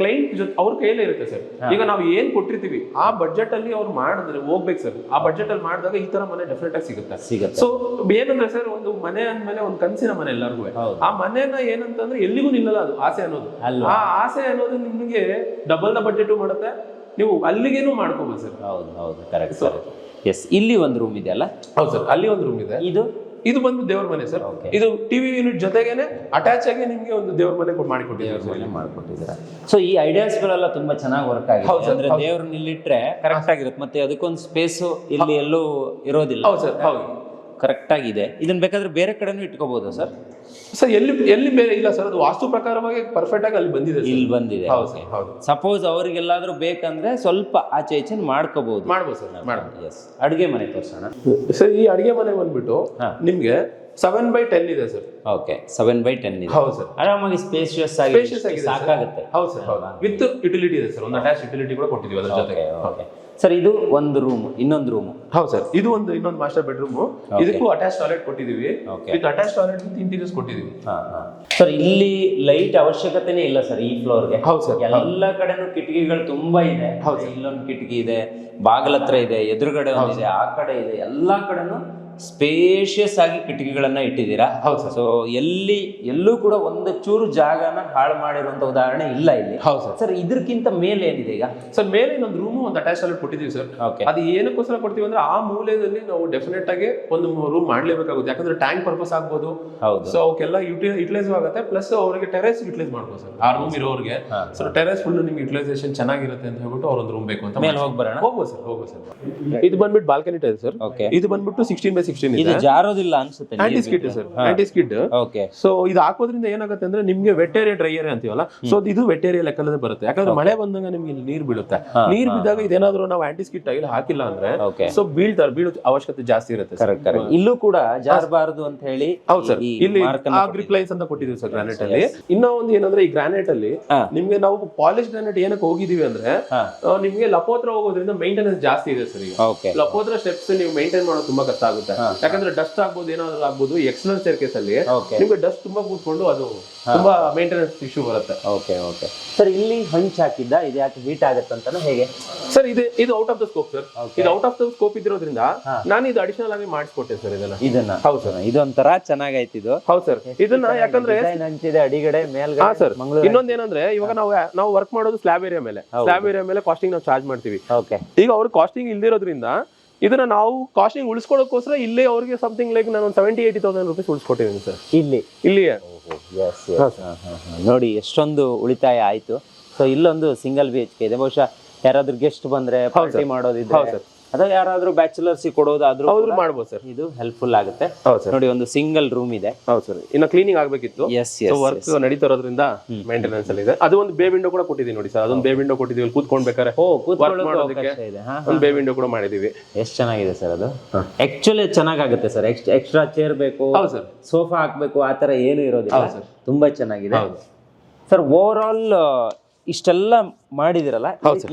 ಕ್ಲೈಂಟ್ ಜೊತೆ ಅವ್ರ ಕೈಯಲ್ಲೇ ಇರುತ್ತೆ ಸರ್ ಈಗ ನಾವು ಏನ್ ಕೊಟ್ಟಿರ್ತೀವಿ ಆ ಬಜೆಟ್ ಅಲ್ಲಿ ಅವ್ರು ಮಾಡಿದ್ರೆ ಹೋಗ್ಬೇಕು ಸರ್ ಆ ಬಜೆಟ್ ಅಲ್ಲಿ ಮಾಡಿದಾಗ ಈ ತರ ಮನೆ ಡೆಫಿನೆಟ್ ಆಗಿ ಸಿಗುತ್ತೆ. ಸಿಗುತ್ತೆ. ಸೊ ಏನಂದ್ರೆ ಸರ್ ಒಂದು ಮನೆ ಅಂದ್ಮೇಲೆ ಒಂದು ಕನಸಿನ ಮನೆ ಎಲ್ಲರಿಗೂ. ಆ ಮನೆನ ಏನಂತಂದ್ರೆ ಎಲ್ಲಿಗೂ ನಿಲ್ಲಲ್ಲ ಅದು ಆಸೆ ಅನ್ನೋದು? ಆ ಆಸೆ ಅನ್ನೋದು ನಿಮಗೆ ಡಬಲ್ ದ ಬಡ್ಜೆಟ್ ಮಾಡುತ್ತೆ. ನೀವು ಅಲ್ಲಿಗೇನು ಮಾಡ್ಕೋಬೋದು ಸರ್. ಹೌದು ಹೌದು ಕರೆಕ್ಟ್ ಸರ್ ಎಸ್ ಇಲ್ಲಿ ಒಂದು ರೂಮ್ ಇದೆ ಅಲ್ಲ? ಹೌದು ಸರ್ ಅಲ್ಲಿ ಒಂದು ರೂಮ್ ಇದೆ. ಇದು? ಇದು ಬಂದು ದೇವ್ರ ಮನೆ ಸರ್. ಇದು ಟಿವಿ ಯೂನಿಟ್ ಜೊತೆಗೇನೆ ಅಟ್ಯಾಚ್ ಆಗಿ ನಿಮ್ಗೆ ಒಂದು ದೇವ್ರ ಮನೆ ಕೊಟ್ಟು ಮಾಡಿಕೊಟ್ಟಿದ್ದೀವಿ ಸರ್. ಇಲ್ಲಿ. ಮಾಡ್ಕೊಟ್ಟಿದ್ದೀರಾ? ಸೊ ಈ ಐಡಿಯಾಸ್ ಗಳೆಲ್ಲ ತುಂಬಾ ಚೆನ್ನಾಗಿ ವರ್ಕ್ ಆಗಿದೆ. ಅಂದ್ರೆ. ದೇವ್ರನ್ನ ಇಲ್ಲಿಟ್ರೆ ಕರೆಕ್ಟ್ ಆಗಿರುತ್ತೆ. ಮತ್ತೆ ಅದಕ್ಕೊಂದು ಸ್ಪೇಸ್ ಇಲ್ಲಿ ಎಲ್ಲೂ ಇರೋದಿಲ್ಲ. ಹೌದು ಸರ್ ಹೌದು. ಕರೆಕ್ಟ್ ಇದನ್ನು ಬೇಕಾದರೆ ಬೇರೆ ಕಡೆನೂ ಇಟ್ಕೋಬೋದಾ ಸರ್? ಸರ್ ಎಲ್ಲಿ ಎಲ್ಲಿ ಬೇರೆ ಇಲ್ಲ ಸರ್ ಅದು ವಾಸ್ತು ಪ್ರಕಾರವಾಗಿ ಪರ್ಫೆಕ್ಟ್ ಆಗಿ ಅಲ್ಲಿ ಬಂದಿದೆ ಇಲ್ಲಿ ಬಂದಿದೆ ಹೌದು ಸರ್ ಹೌದು. ಸಪೋಸ್ ಅವರಿಗೆಲ್ಲಾದರೂ ಬೇಕಂದ್ರೆ ಸ್ವಲ್ಪ ಆಚೆ ಈಚೆ ಮಾಡ್ಕೋಬಹುದು ಮಾಡ್ಬೋದು ಸರ್ ಮಾಡ್ಬೋದು. ಎಸ್ ಅಡುಗೆ ಮನೆ ತೋರ್ಸೋಣ. ಸರ್ ಈ ಅಡುಗೆ ಮನೆ ಬಂದ್ಬಿಟ್ಟು ನಿಮ್ಗೆ ಸೆವೆನ್ ಬೈ ಟೆನ್ ಇದೆ sir. Okay seven by ten ಇದೆ. ಹೌದು ಸರ್. ಆರಾಮಾಗಿ ಸ್ಪೇಷಿಯಸ್ ಆಗಿ ಸ್ಪೇಷಿಯಸ್ ಆಗಿದೆ sir. ಸಾಕಾಗುತ್ತೆ. ಹೌದು ಸರ್ ಹೌದು. ವಿತ್ ಯುಟಿಲಿಟಿ ಇದೆ ಸರ್. ಒಂದು ಅಟ್ಯಾಚ್ ಯುಟಿಲಿಟಿ ಕೂಡ ಕೊಟ್ಟಿದ್ದೀವಿ ಅದ್ರ ಜೊತೆಗೆ. ಓಕೆ ಸರ್ ಇದು ಒಂದು ರೂಮ್ ಇನ್ನೊಂದು ರೂಮ್ ಹೌದು ಸರ್. ಇದು ಒಂದು ಇನ್ನೊಂದು ಮಾಸ್ಟರ್ ಬೆಡ್ರೂಮ್ ಇದಕ್ಕೂ ಅಟ್ಯಾಚ್ ಟಾಯ್ಲೆಟ್ ಕೊಟ್ಟಿದ್ದೀವಿ. Okay. With attach toilet with interiors ಕೊಟ್ಟಿದ್ದೀವಿ. ಸರ್ ಇಲ್ಲಿ ಲೈಟ್ ಅವಶ್ಯಕತೆನೇ ಇಲ್ಲ ಸರ್ ಈ ಫ್ಲೋರ್ಗೆ ಹೌದು ಸರ್ ಎಲ್ಲ ಕಡೆನೂ ಕಿಟಕಿಗಳು ತುಂಬಾ ಇದೆ. ಇಲ್ಲೊಂದು ಕಿಟಕಿ ಇದೆ ಬಾಗಿಲ ಹತ್ರ ಇದೆ ಎದುರುಗಡೆ ಇದೆ ಆ ಕಡೆ ಇದೆ. ಎಲ್ಲಾ ಕಡೆನೂ ಸ್ಪೇಷಿಯಸ್ ಆಗಿ ಕಿಟಕಿಗಳನ್ನ ಇಟ್ಟಿದ್ದೀರಾ? ಹೌದು ಸರ್. ಸೊ ಎಲ್ಲಿ ಎಲ್ಲೂ ಕೂಡ ಒಂದು ಚೂರು ಜಾಗನ ಹಾಳು ಮಾಡಿರುವಂತ ಉದಾಹರಣೆ ಇಲ್ಲ ಇಲ್ಲಿ. ಹೌದು ಸರ್. ಸರ್ ಇದಕ್ಕಿಂತ ಮೇಲೆ ಏನಿದೆ ಈಗ? ಸರ್ ಮೇಲೆ ಇನ್ನೊಂದು ರೂಮ್ ಒಂದು ಅಟ್ಯಾಚ್ ಅಲ್ಲಿ ಕೊಟ್ಟಿದ್ದೀವಿ ಸರ್. ಓಕೆ ಅದು ಏನಕ್ಕೋಸ್ಕರ ಕೊಡ್ತೀವಿ ಅಂದ್ರೆ ಆ ಮೂಲೆಯಲ್ಲಿ ನಾವು ಡೆಫಿನೆಟ್ ಆಗಿ ಒಂದು ರೂಮ್ ಮಾಡ್ಲೇಬೇಕಾಗುತ್ತೆ. ಯಾಕಂದ್ರೆ ಟ್ಯಾಂಕ್ ಪರ್ಪಸ್ ಆಗ್ಬೋದು. ಹೌದು. ಸೊ ಅವಕ್ಕೆಲ್ಲ ಯುಟಿಲೈಸ್ ಆಗುತ್ತೆ. ಪ್ಲಸ್ ಅವರಿಗೆ ಟೆರೆಸ್ ಯುಟಿಲೈಸ್ ಮಾಡ್ಬೋದು ಸರ್. ಆ ರೂಮ್ ಇರೋರಿಗೆ. ಸೊ ಟೆರೆಸ್ ಫುಲ್ ನಿಮ್ಗೆ ಯುಟಿಲೈಸೇಷನ್ ಚೆನ್ನಾಗಿರುತ್ತೆ ಅಂತ ಹೇಳ್ಬಿಟ್ಟು ಅವ್ರೊಂದು ರೂಮ್ ಬೇಕು ಅಂತ ಮೇಲೆ ಹೋಗಿ ಬರೋಣ. ಹೋಗ್ಬೋದು ಸರ್ ಹೋಗ್ಬೋದು ಸರ್. ಇದು ಬಂದ್ಬಿಟ್ಟು ಬಾಲ್ಕನಿ ಟೈಲ್ ಸರ್. ಓಕೆ ಇದು ಬಂದ್ಬಿಟ್ಟು ಸಿಕ್ಸ್ಟೀನ್ ಬೈ ಸಿಕ್ಸ್ಟೀನ್ ಇದು ಜಾರೋದಿಲ್ಲ ಅನ್ಸುತ್ತೆ anti skid sir anti skid okay so ಇದು ಹಾಕೋದ್ರಿಂದ ಏನಾಗುತ್ತೆ ಅಂದ್ರೆ ನಿಮ್ಗೆ ವೆಟೇರಿಯಾ ಡ್ರೈ ಏರಿಯಾ ಅಂತೀವಲ್ಲ? ಸೊ ಇದು ವೆಟೇರಿಯಾ ಲೆಕ್ಕದಲ್ಲಿ ಬರುತ್ತೆ. ಯಾಕಂದ್ರೆ ಮಳೆ ಬಂದಾಗ ನಿಮ್ಗೆ ಇಲ್ಲಿ ನೀರು ಬೀಳುತ್ತೆ. ನೀರು ಬಿದ್ದಾಗ ಇದೇನಾದ್ರೂ ನಾವು ಆಂಟಿ ಸ್ಕಿಡ್ ಟೈಲ್ ಹಾಕಿಲ್ಲ ಅಂದ್ರೆ ಸೊ ಬೀಳ್ತಾರೆ ಬೀಳೋ ಅವಶ್ಯಕತೆ ಜಾಸ್ತಿ ಇರುತ್ತೆ ಇಲ್ಲೂ ಕೂಡ ಜಾರಬಾರದು ಅಂತ ಹೇಳಿ ಹೌದು ಸರ್ ಇಲ್ಲಿ mark ಅನ್ನ ಆ ಗ್ರಿಪ್ ಲೈನ್ಸ್ ಅಂತ ಕೊಟ್ಟಿದ್ದೀವಿ ಸರ್ ಗ್ರಾನೈಟ್ ಅಲ್ಲಿ. ಇನ್ನೂ ಒಂದು ಏನಂದ್ರೆ ಈ ಗ್ರಾನೈಟ್ ಅಲ್ಲಿ. ನಿಮ್ಗೆ ನಾವು ಪಾಲಿಶ್ ಗ್ರಾನೈಟ್ ಏನಕ್ಕೆ ಹೋಗಿದೀವಿ ಅಂದ್ರೆ. ನಿಮ್ಗೆ ಲಪೋತ್ರ ಹೋಗೋದ್ರಿಂದ ಮೇಂಟೆನೆನ್ಸ್ ಜಾಸ್ತಿ ಇದೆ ಸರ್ ಈಗ. ಲಪೋತ್ರ ಸ್ಟೆಪ್ಸ್ ನೀವು ಮೇಂಟೈನ್ ಮಾಡೋದು ತುಂಬಾ ಕಷ್ಟ ಆಗುತ್ತೆ. ಯಾಕಂದ್ರೆ ಡಸ್ಟ್ ಆಗ್ಬೋದು ಏನಾದ್ರು ಆಗ್ಬೋದು ಎಕ್ಸ್ಟರ್ನಲ್ ಸ್ಟೇರ್ ಕೇಸ್ ಅಲ್ಲಿ ನಿಮ್ಗೆ ಡಸ್ಟ್ ತುಂಬಾ ಕೂತ್ಕೊಂಡು ಅದು ತುಂಬಾ ಮೇಂಟೆನೆನ್ಸ್ ಇಶ್ಯೂ ಬರುತ್ತೆ. ಓಕೆ ಓಕೆ ಸರ್ ಇಲ್ಲಿ ಹಂಚ್ ಹಾಕಿದ್ದ ಇದು ಯಾಕೆ ಹೀಟ್ ಆಗುತ್ತೆ ಅಂತ ಹೇಗೆ? ಸರ್ ಇದು ಇದು out of the scope sir ಇದು ಔಟ್ ಆಫ್ ದ ಸ್ಕೋಪ್ ಇದ್ದಿರೋದ್ರಿಂದ ನಾನು ಇದು ಅಡಿಷನಲ್ ಆಗಿ ಮಾಡಿಸ್ಕೊಟ್ಟೆ ಸರ್ ಇದನ್ನ. ಇದನ್ನ? ಹೌದು ಸರ್ ಇದೊಂಥರ ಚೆನ್ನಾಗೈತಿ ಇದು. ಹೌದು ಸರ್ ಇದನ್ನ ಯಾಕಂದ್ರೆ ಹಂಚಿದೆ ಅಡಿಗಡೆ ಹಾ ಮೇಲ್ಗಡೆ ಸರ್ ಮಂಗಳೂರು ಇನ್ನೊಂದ್ ಏನಂದ್ರೆ ಇವಾಗ ನಾವು ನಾವು ವರ್ಕ್ ಮಾಡೋದು ಸ್ಲಾಬ್ ಏರಿಯಾ ಮೇಲೆ. ಸ್ಲಾಬ್ ಏರಿಯಾ ಮೇಲೆ ಕಾಸ್ಟಿಂಗ್ ನಾವು ಚಾರ್ಜ್ ಮಾಡ್ತೀವಿ. ಓಕೆ ಈಗ ಅವ್ರ ಕಾಸ್ಟಿಂಗ್ ಇಲ್ದಿರೋದ್ರಿಂದ ಇದನ್ನ ನಾವು ಕಾಸ್ಟಿಂಗ್ ಉಳಿಸ್ಕೊಳ್ಳೋಕೋಸ್ಕರ ಇಲ್ಲೇ ಅವ್ರಿಗೆ ಸಮಥಿಂಗ್ ಲೈಕ್ ನಾನು ಒಂದು ಸೆವೆಂಟಿ ಏಯ್ಟಿ ತೌಸಂಡ್ ರುಪೀಸ್ ಉಳಿಸ್ಕೊಟ್ಟಿದ್ದೀನಿ ಸರ್ ಇಲ್ಲಿ? ಇಲ್ಲಿ ಎಸ್ ನೋಡಿ ಎಷ್ಟೊಂದು ಉಳಿತಾಯ ಆಯ್ತು. ಸೊ ಇಲ್ಲೊಂದು ಸಿಂಗಲ್ ಬಿ ಎಚ್ ಕೆ ಇದೆ. ಬಹುಶಃ ಯಾರಾದ್ರೂ ಗೆಸ್ಟ್ ಬಂದ್ರೆ ಪಾರ್ಟಿ ಮಾಡೋದಿದ್ರೆ ಅಥವಾ ಯಾರಾದ್ರೂ ಬ್ಯಾಚುಲರ್ಸ್ ಕೊಡೋದಾದ್ರೂ ಮಾಡಬಹುದು ಮಾಡ್ಬೋದು ಸರ್ ಇದು ಹೆಲ್ಪ್ಫುಲ್ ಆಗುತ್ತೆ. ಹೌದು ಸರ್ ನೋಡಿ ಒಂದು ಸಿಂಗಲ್ ರೂಮ್ ಇದೆ. ಹೌದು ಸರ್ ಇನ್ನು ಕ್ಲೀನಿಂಗ್ ಆಗಬೇಕಿತ್ತು. ಎಸ್ ಎಸ್ ವರ್ಕ್ ನಡೀತಾ ಇರೋದ್ರಿಂದ ಮೇಂಟೆನೆನ್ಸ್ ಅಲ್ಲಿ ಇದೆ. ಅದು ಒಂದು ಬೇ ವಿಂಡೋ ಕೂಡ ಕೊಟ್ಟಿದ್ದೀವಿ ನೋಡಿ ಸರ್ ಅದೊಂದು ಬೇ ವಿಂಡೋ ಕೊಟ್ಟಿದ್ದೀವಿ. ಇದೆ. ಹಾ ಒಂದು ಬೇ ವಿಂಡೋ ಕೂಡ ಮಾಡಿದೀವಿ ಎಷ್ಟು ಚೆನ್ನಾಗಿದೆ ಸರ್ ಅದು? ಆಕ್ಚುಲಿ ಚೆನ್ನಾಗಾಗುತ್ತೆ ಸರ್ ಎಕ್ಸ್ಟ್ರಾ ಚೇರ್ ಬೇಕು ಹೌದು ಸರ್ ಸೋಫಾ ಹಾಕ್ಬೇಕು ಆ ತರ ಏನು ಇರೋದಿಲ್ಲ. ತುಂಬಾ ಚೆನ್ನಾಗಿದೆ. ಸರ್ ಓವರ್ ಆಲ್ ಇಷ್ಟೆಲ್ಲ ಮಾಡಿದಿರಲ್ಲ.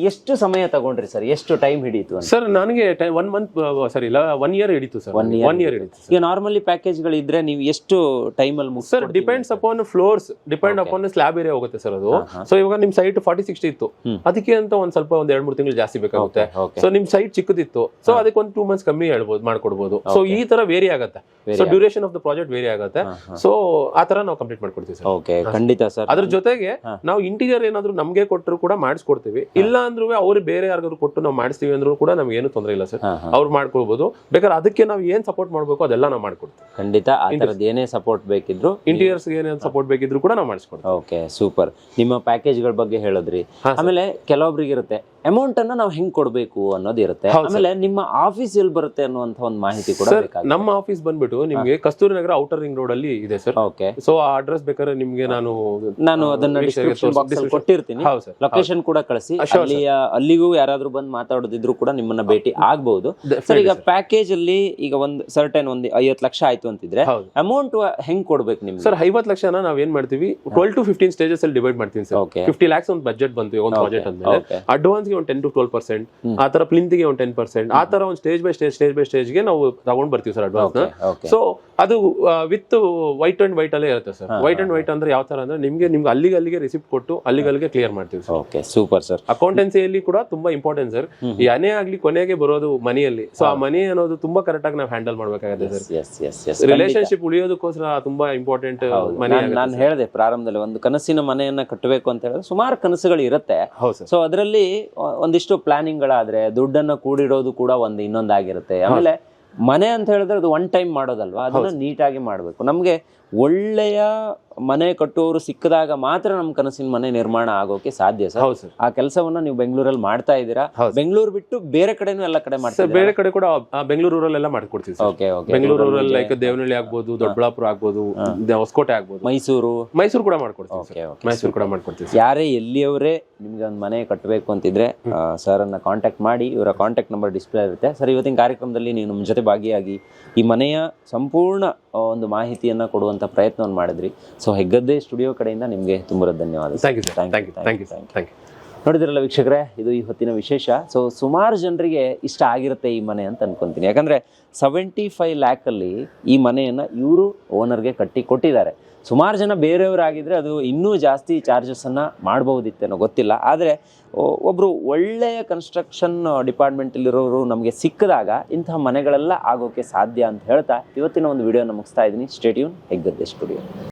ಎಷ್ಟು ಸಮಯ ತಗೊಂಡ್ರಿ ಸರ್? ಎಷ್ಟು ಟೈಮ್ ಹಿಡಿಯಿತು ಸರ್ ನನಗೆ ಒನ್ ಮಂತ್ ಸರಿ ಇಲ್ಲ ಒನ್ ಇಯರ್ ಹಿಡಿತು ಸರ್. ಒನ್ ಒನ್ ಇಯರ್ ಹಿಡಿತು ಈಗ ನಾರ್ಮಲಿ ಪ್ಯಾಕೇಜ್ಗಳು ಇದ್ರೆ ನೀವು ಎಷ್ಟು ಟೈಮಲ್ಲಿ ಮುಗಿಸ್ sir depends upon floors depend upon slab area ಹೋಗುತ್ತೆ ಸರ್ ಅದು. ಸೊ ಇವಾಗ ನಿಮ್ ಸೈಟ್ ಫಾರ್ಟಿ ಸಿಕ್ಸ್ಟಿ ಇತ್ತು ಅದಕ್ಕೆ ಅಂತ ಒಂದ್ ಸ್ವಲ್ಪ ಒಂದ್ ಎರಡ್ ಮೂರು ತಿಂಗಳು ಜಾಸ್ತಿ ಬೇಕಾಗುತ್ತೆ. ಸೊ ನಿಮ್ ಸೈಟ್ ಚಿಕ್ಕದಿತ್ತು. ಸೊ ಅದಕ್ಕೆ ಒಂದ್ ಟೂ ಮಂತ್ಸ್ ಕಮ್ಮಿ ಹೇಳ್ಬೋದು ಮಾಡ್ಕೊಡ್ಬೋದು. ಸೊ ಈ ತರ ವೇರಿ ಆಗುತ್ತೆ. So duration of the project vary ಆಗುತ್ತೆ. ಸೊ ಆ ತರ ನಾವು ಕಂಪ್ಲೀಟ್ ಮಾಡ್ಕೊಡ್ತೀವಿ ಸರ್. ಓಕೆ ಖಂಡಿತ ಸರ್. ಅದ್ರ ಜೊತೆಗೆ ನಾವು ಇಂಟೀರಿಯರ್ ಏನಾದ್ರು ನಮಗೆ ಕೊಟ್ಟರು ಕೂಡ ಮಾಡಿಸ್ಕೊಡ್ತೀವಿ. ಇಲ್ಲ ಅಂದ್ರೂ ಅವ್ರು ಬೇರೆ ಯಾರಿಗಾದ್ರು ಕೊಟ್ಟು ನಾವು ಮಾಡಿಸ್ತೀವಿ ಅಂದ್ರೂ ಕೂಡ ನಮ್ಗೆ ಏನು ತೊಂದರೆ ಇಲ್ಲ ಸರ್. ಅವ್ರು ಮಾಡ್ಕೊಳ್ಬಹುದು ಬೇಕಾದ್ರೆ ಅದಕ್ಕೆ ನಾವು ಏನ್ ಸಪೋರ್ಟ್ ಮಾಡ್ಬೇಕು ಅದೆಲ್ಲ ನಾವು ಮಾಡ್ಕೊಡ್ತೀವಿ. ಖಂಡಿತ ಆ ಥರದ್ದು ಏನೇ ಸಪೋರ್ಟ್ ಬೇಕಿದ್ರು ಇಂಟೀರಿಯರ್ಸ್ ಏನೇನು ಸಪೋರ್ಟ್ ಬೇಕಿದ್ರು ಕೂಡ ನಾವು ಮಾಡಿಸ್ಕೊಡ್ತೀವಿ. ಓಕೆ ಸೂಪರ್ ನಿಮ್ಮ ಪ್ಯಾಕೇಜ್ಗಳ ಬಗ್ಗೆ ಹೇಳಿದ್ರಿ. ಆಮೇಲೆ ಕೆಲವೊಬ್ರಿಗೆ ಇರುತ್ತೆ. ಅಮೌಂಟ್ ಅನ್ನ ನಾವು ಹೆಂಗ್ ಕೊಡಬೇಕು ಅನ್ನೋದು ಇರುತ್ತೆ. ಆಮೇಲೆ ನಿಮ್ಮ ಆಫೀಸ್ ಎಲ್ಲಿ ಬರುತ್ತೆ ಅನ್ನುವಂತ ಒಂದು ಮಾಹಿತಿ ಕೂಡ ನಮ್ಮ ಆಫೀಸ್ ಬಂದ್ಬಿಟ್ಟು ನಿಮ್ಗೆ Kasturi Nagar outer ring road ಅಲ್ಲಿ ಇದೆ ಸರ್. ಓಕೆ ಸೊ ಆ ಅಡ್ರೆಸ್ ಬೇಕಾದ್ರೆ ನಿಮ್ಗೆ ನಾನು ನಾನು ಅದನ್ನ ಡಿಸ್ಕ್ರಿಪ್ಷನ್ ಬಾಕ್ಸ್ ಅಲ್ಲಿ ಕೊಟ್ಟಿರ್ತೀನಿ. ಲೊಕೇಶನ್ ಕೂಡ ಕಳಿಸಿ. ಅಲ್ಲಿಯ ಅಲ್ಲಿಗೂ ಯಾರಾದರೂ ಬಂದು ಮಾತಾಡೋದಿದ್ರು ಕೂಡ ನಿಮ್ಮನ್ನ ಭೇಟಿ ಆಗಬಹುದು ಸರ್ ಈಗ ಪ್ಯಾಕೇಜ್ ಅಲ್ಲಿ ಈಗ ಒಂದು ಸರ್ಟನ್ ಒಂದು ಐವತ್ತು ಲಕ್ಷ ಆಯ್ತು ಅಂತಿದ್ರೆ. ಅಮೌಂಟ್ ಹೆಂಗ್ ಕೊಡ್ಬೇಕು ನಿಮ್ಗೆ? ಸರ್ ಐವತ್ತು ಲಕ್ಷನ ನಾವ್ ಏನ್ ಮಾಡ್ತೀವಿ? ಟ್ವೆಲ್ ಟು ಫಿಫ್ಟೀನ್ ಸ್ಟೇಜಸ್ ಅಲ್ಲಿ ಡಿವೈಡ್ ಮಾಡ್ತೀನಿ ಸರ್. ಫಿಫ್ಟಿ ಲ್ಯಾಕ್ಸ್ ಒಂದು ಬಜೆಟ್ ಬಂತು ಒಂದು ಪ್ರಾಜೆಕ್ಟ್ ಅಂದ್ರೆ. ಅಡ್ವಾನ್ಸ್ ಒಂದು ಟೆನ್ ಟು ಟ್ವೆಲ್ ಪರ್ಸೆಂಟ್ ಆ ತರ ಪ್ಲಿಂತಿಗೆ ಒಂದು ಟೆನ್ ಪರ್ಸೆಂಟ್ ಆ ತರ ಒಂದು stage by stage stage by ಸ್ಟೇಜ್ಗೆ ನಾವು ತಗೊಂಡ್ ಬರ್ತೀವಿ ಸರ್ ಅಡ್ವಾನ್ಸ್ ಸೊ ಅದು ವಿತ್ ವೈಟ್ ಅಂಡ್ ವೈಟ್ ಅಲ್ಲೇ ಇರುತ್ತೆ ಸರ್. ವೈಟ್ ಅಂಡ್ ವೈಟ್ ಅಂದ್ರೆ ಯಾವ ತರ ಅಂದ್ರೆ ನಿಮ್ಗೆ ನಿಮ್ಗೆ ಅಲ್ಲಿಗೆ ಅಲ್ಲಿಗೆ ರಿಸಿಪ್ಟ್ ಕೊಟ್ಟು ಅಲ್ಲಿಗೆ ಅಲ್ಲಿಗೆ ಕ್ಲಿಯರ್ ಮಾಡ್ತೀವಿ ಸರ್. ಓಕೆ ಸೂಪರ್ ಸರ್ ಅಕೌಂಟೆನ್ಸಿಯಲ್ಲಿ ಕೂಡ ತುಂಬಾ ಇಂಪಾರ್ಟೆಂಟ್ ಸರ್ ಈ ಅನೇ ಆಗ್ಲಿ ಕೊನೆಗೆ ಬರೋದು ಮನೆಯಲ್ಲಿ. ಸೊ ಆ ಮನಿ ಅನ್ನೋದು ತುಂಬಾ ಕರೆಕ್ಟ್ ಆಗಿ ನಾವು ಹ್ಯಾಂಡಲ್ ಮಾಡ್ಬೇಕಾಗುತ್ತೆ ಸರ್ ರಿಲೇಶನ್ಶಿಪ್ ಉಳಿಯೋದಕ್ಕೋಸ್ಕರ ತುಂಬಾ ಇಂಪಾರ್ಟೆಂಟ್ ಮನೆ ನಾನು ಹೇಳಿದೆ ಪ್ರಾರಂಭದಲ್ಲಿ ಒಂದು ಕನಸಿನ ಮನೆಯನ್ನ ಕಟ್ಟಬೇಕು ಅಂತ ಹೇಳಿದ್ರೆ ಸುಮಾರು ಕನಸುಗಳು ಇರುತ್ತೆ. ಸೊ ಅದರಲ್ಲಿ ಒಂದಿಷ್ಟು ಪ್ಲಾನಿಂಗ್ಗಳಾದ್ರೆ ದುಡ್ಡನ್ನ ಕೂಡಿಡೋದು ಕೂಡ ಒಂದು ಇನ್ನೊಂದಾಗಿರುತ್ತೆ. ಆಮೇಲೆ ಮನೆ ಅಂತ ಹೇಳಿದ್ರೆ ಅದು ಒನ್ ಟೈಮ್ ಮಾಡೋದಲ್ವಾ? ಅದನ್ನ ನೀಟಾಗಿ ಮಾಡಬೇಕು. ನಮಗೆ ಒಳ್ಳೆಯ ಮನೆ ಕಟ್ಟುವವರು ಸಿಕ್ಕಿದಾಗ ಮಾತ್ರ ನಮ್ಮ ಕನಸಿನ ಮನೆ ನಿರ್ಮಾಣ ಆಗೋಕೆ ಸಾಧ್ಯ ಸರ್. ಹೌದು ಸರ್. ಆ ಕೆಲಸವನ್ನ ನೀವು ಬೆಂಗಳೂರಲ್ಲಿ ಮಾಡ್ತಾ ಇದ್ದೀರಾ. ಬೆಂಗಳೂರು ಬಿಟ್ಟು ಬೇರೆ ಕಡೆನೂ ಎಲ್ಲ ಕಡೆ ಮಾಡ್ತಾರೆ ಬೇರೆ ಕಡೆ ಕೂಡ ಬೆಂಗಳೂರಲ್ಲೆಲ್ಲ ಮಾಡ್ಕೊಡ್ತೀವಿ ಓಕೆ ಓಕೆ. ಬೆಂಗಳೂರಲ್ಲಿ ಲೈಕ್ ದೇವನಹಳ್ಳಿ ಆಗ್ಬೋದು ದೊಡ್ಡಬಳ್ಳಾಪುರ ಆಗ್ಬೋದು ಹೊಸಕೋಟೆ ಆಗ್ಬೋದು. ಮೈಸೂರು? ಮೈಸೂರು ಕೂಡ ಮಾಡ್ಕೊಡ್ತೀವಿ ಮೈಸೂರು ಕೂಡ ಮಾಡ್ಕೊಡ್ತೀವಿ ಯಾರೇ ಎಲ್ಲಿಯವರೇ ನಿಮ್ಗೆ ಒಂದು ಮನೆ ಕಟ್ಟಬೇಕು ಅಂತಿದ್ರೆ ಸರ್ ಅನ್ನ ಕಾಂಟ್ಯಾಕ್ಟ್ ಮಾಡಿ ಇವರ ಕಾಂಟ್ಯಾಕ್ಟ್ ನಂಬರ್ ಡಿಸ್ಪ್ಲೇ ಇರುತ್ತೆ ಸರ್ ಇವತ್ತಿನ ಕಾರ್ಯಕ್ರಮದಲ್ಲಿ ನೀವು ನಮ್ಮ ಜೊತೆ ಭಾಗಿಯಾಗಿ ಈ ಮನೆಯ ಸಂಪೂರ್ಣ ಒಂದು ಮಾಹಿತಿಯನ್ನು ಕೊಡುವಂಥ ಪ್ರಯತ್ನವನ್ನು ಮಾಡಿದ್ರಿ. ಸೊ ಹೆಗ್ಗದ್ದೆ ಸ್ಟುಡಿಯೋ ಕಡೆಯಿಂದ ನಿಮಗೆ ತುಂಬ ಧನ್ಯವಾದ thank you sir thank you thank you thank you ನೋಡಿದಿರಲ್ಲ ವೀಕ್ಷಕರೇ ಇದು ಈ ಹೊತ್ತಿನ ವಿಶೇಷ. ಸೊ ಸುಮಾರು ಜನರಿಗೆ ಇಷ್ಟ ಆಗಿರುತ್ತೆ ಈ ಮನೆ ಅಂತ ಅನ್ಕೊಂತೀನಿ. ಯಾಕಂದರೆ ಸೆವೆಂಟಿ ಫೈವ್ ಲ್ಯಾಕಲ್ಲಿ ಈ ಮನೆಯನ್ನು ಇವರು ಓನರ್ಗೆ ಕಟ್ಟಿ ಕೊಟ್ಟಿದ್ದಾರೆ. ಸುಮಾರು ಜನ ಬೇರೆಯವರಾಗಿದ್ದರೆ ಅದು ಇನ್ನೂ ಜಾಸ್ತಿ ಚಾರ್ಜಸ್ಸನ್ನು ಮಾಡ್ಬೋದಿತ್ತೇನೋ ಗೊತ್ತಿಲ್ಲ. ಆದರೆ ಒಬ್ಬರು ಒಳ್ಳೆಯ ಕನ್ಸ್ಟ್ರಕ್ಷನ್ ಡಿಪಾರ್ಟ್ಮೆಂಟಲ್ಲಿರೋರು ನಮಗೆ ಸಿಕ್ಕಿದಾಗ ಇಂಥ ಮನೆಗಳೆಲ್ಲ ಆಗೋಕ್ಕೆ ಸಾಧ್ಯ ಅಂತ ಹೇಳ್ತಾ ಇವತ್ತಿನ ಒಂದು ವಿಡಿಯೋನ ಮುಗಿಸ್ತಾ ಇದ್ದೀನಿ. Stay tuned Heggadde studio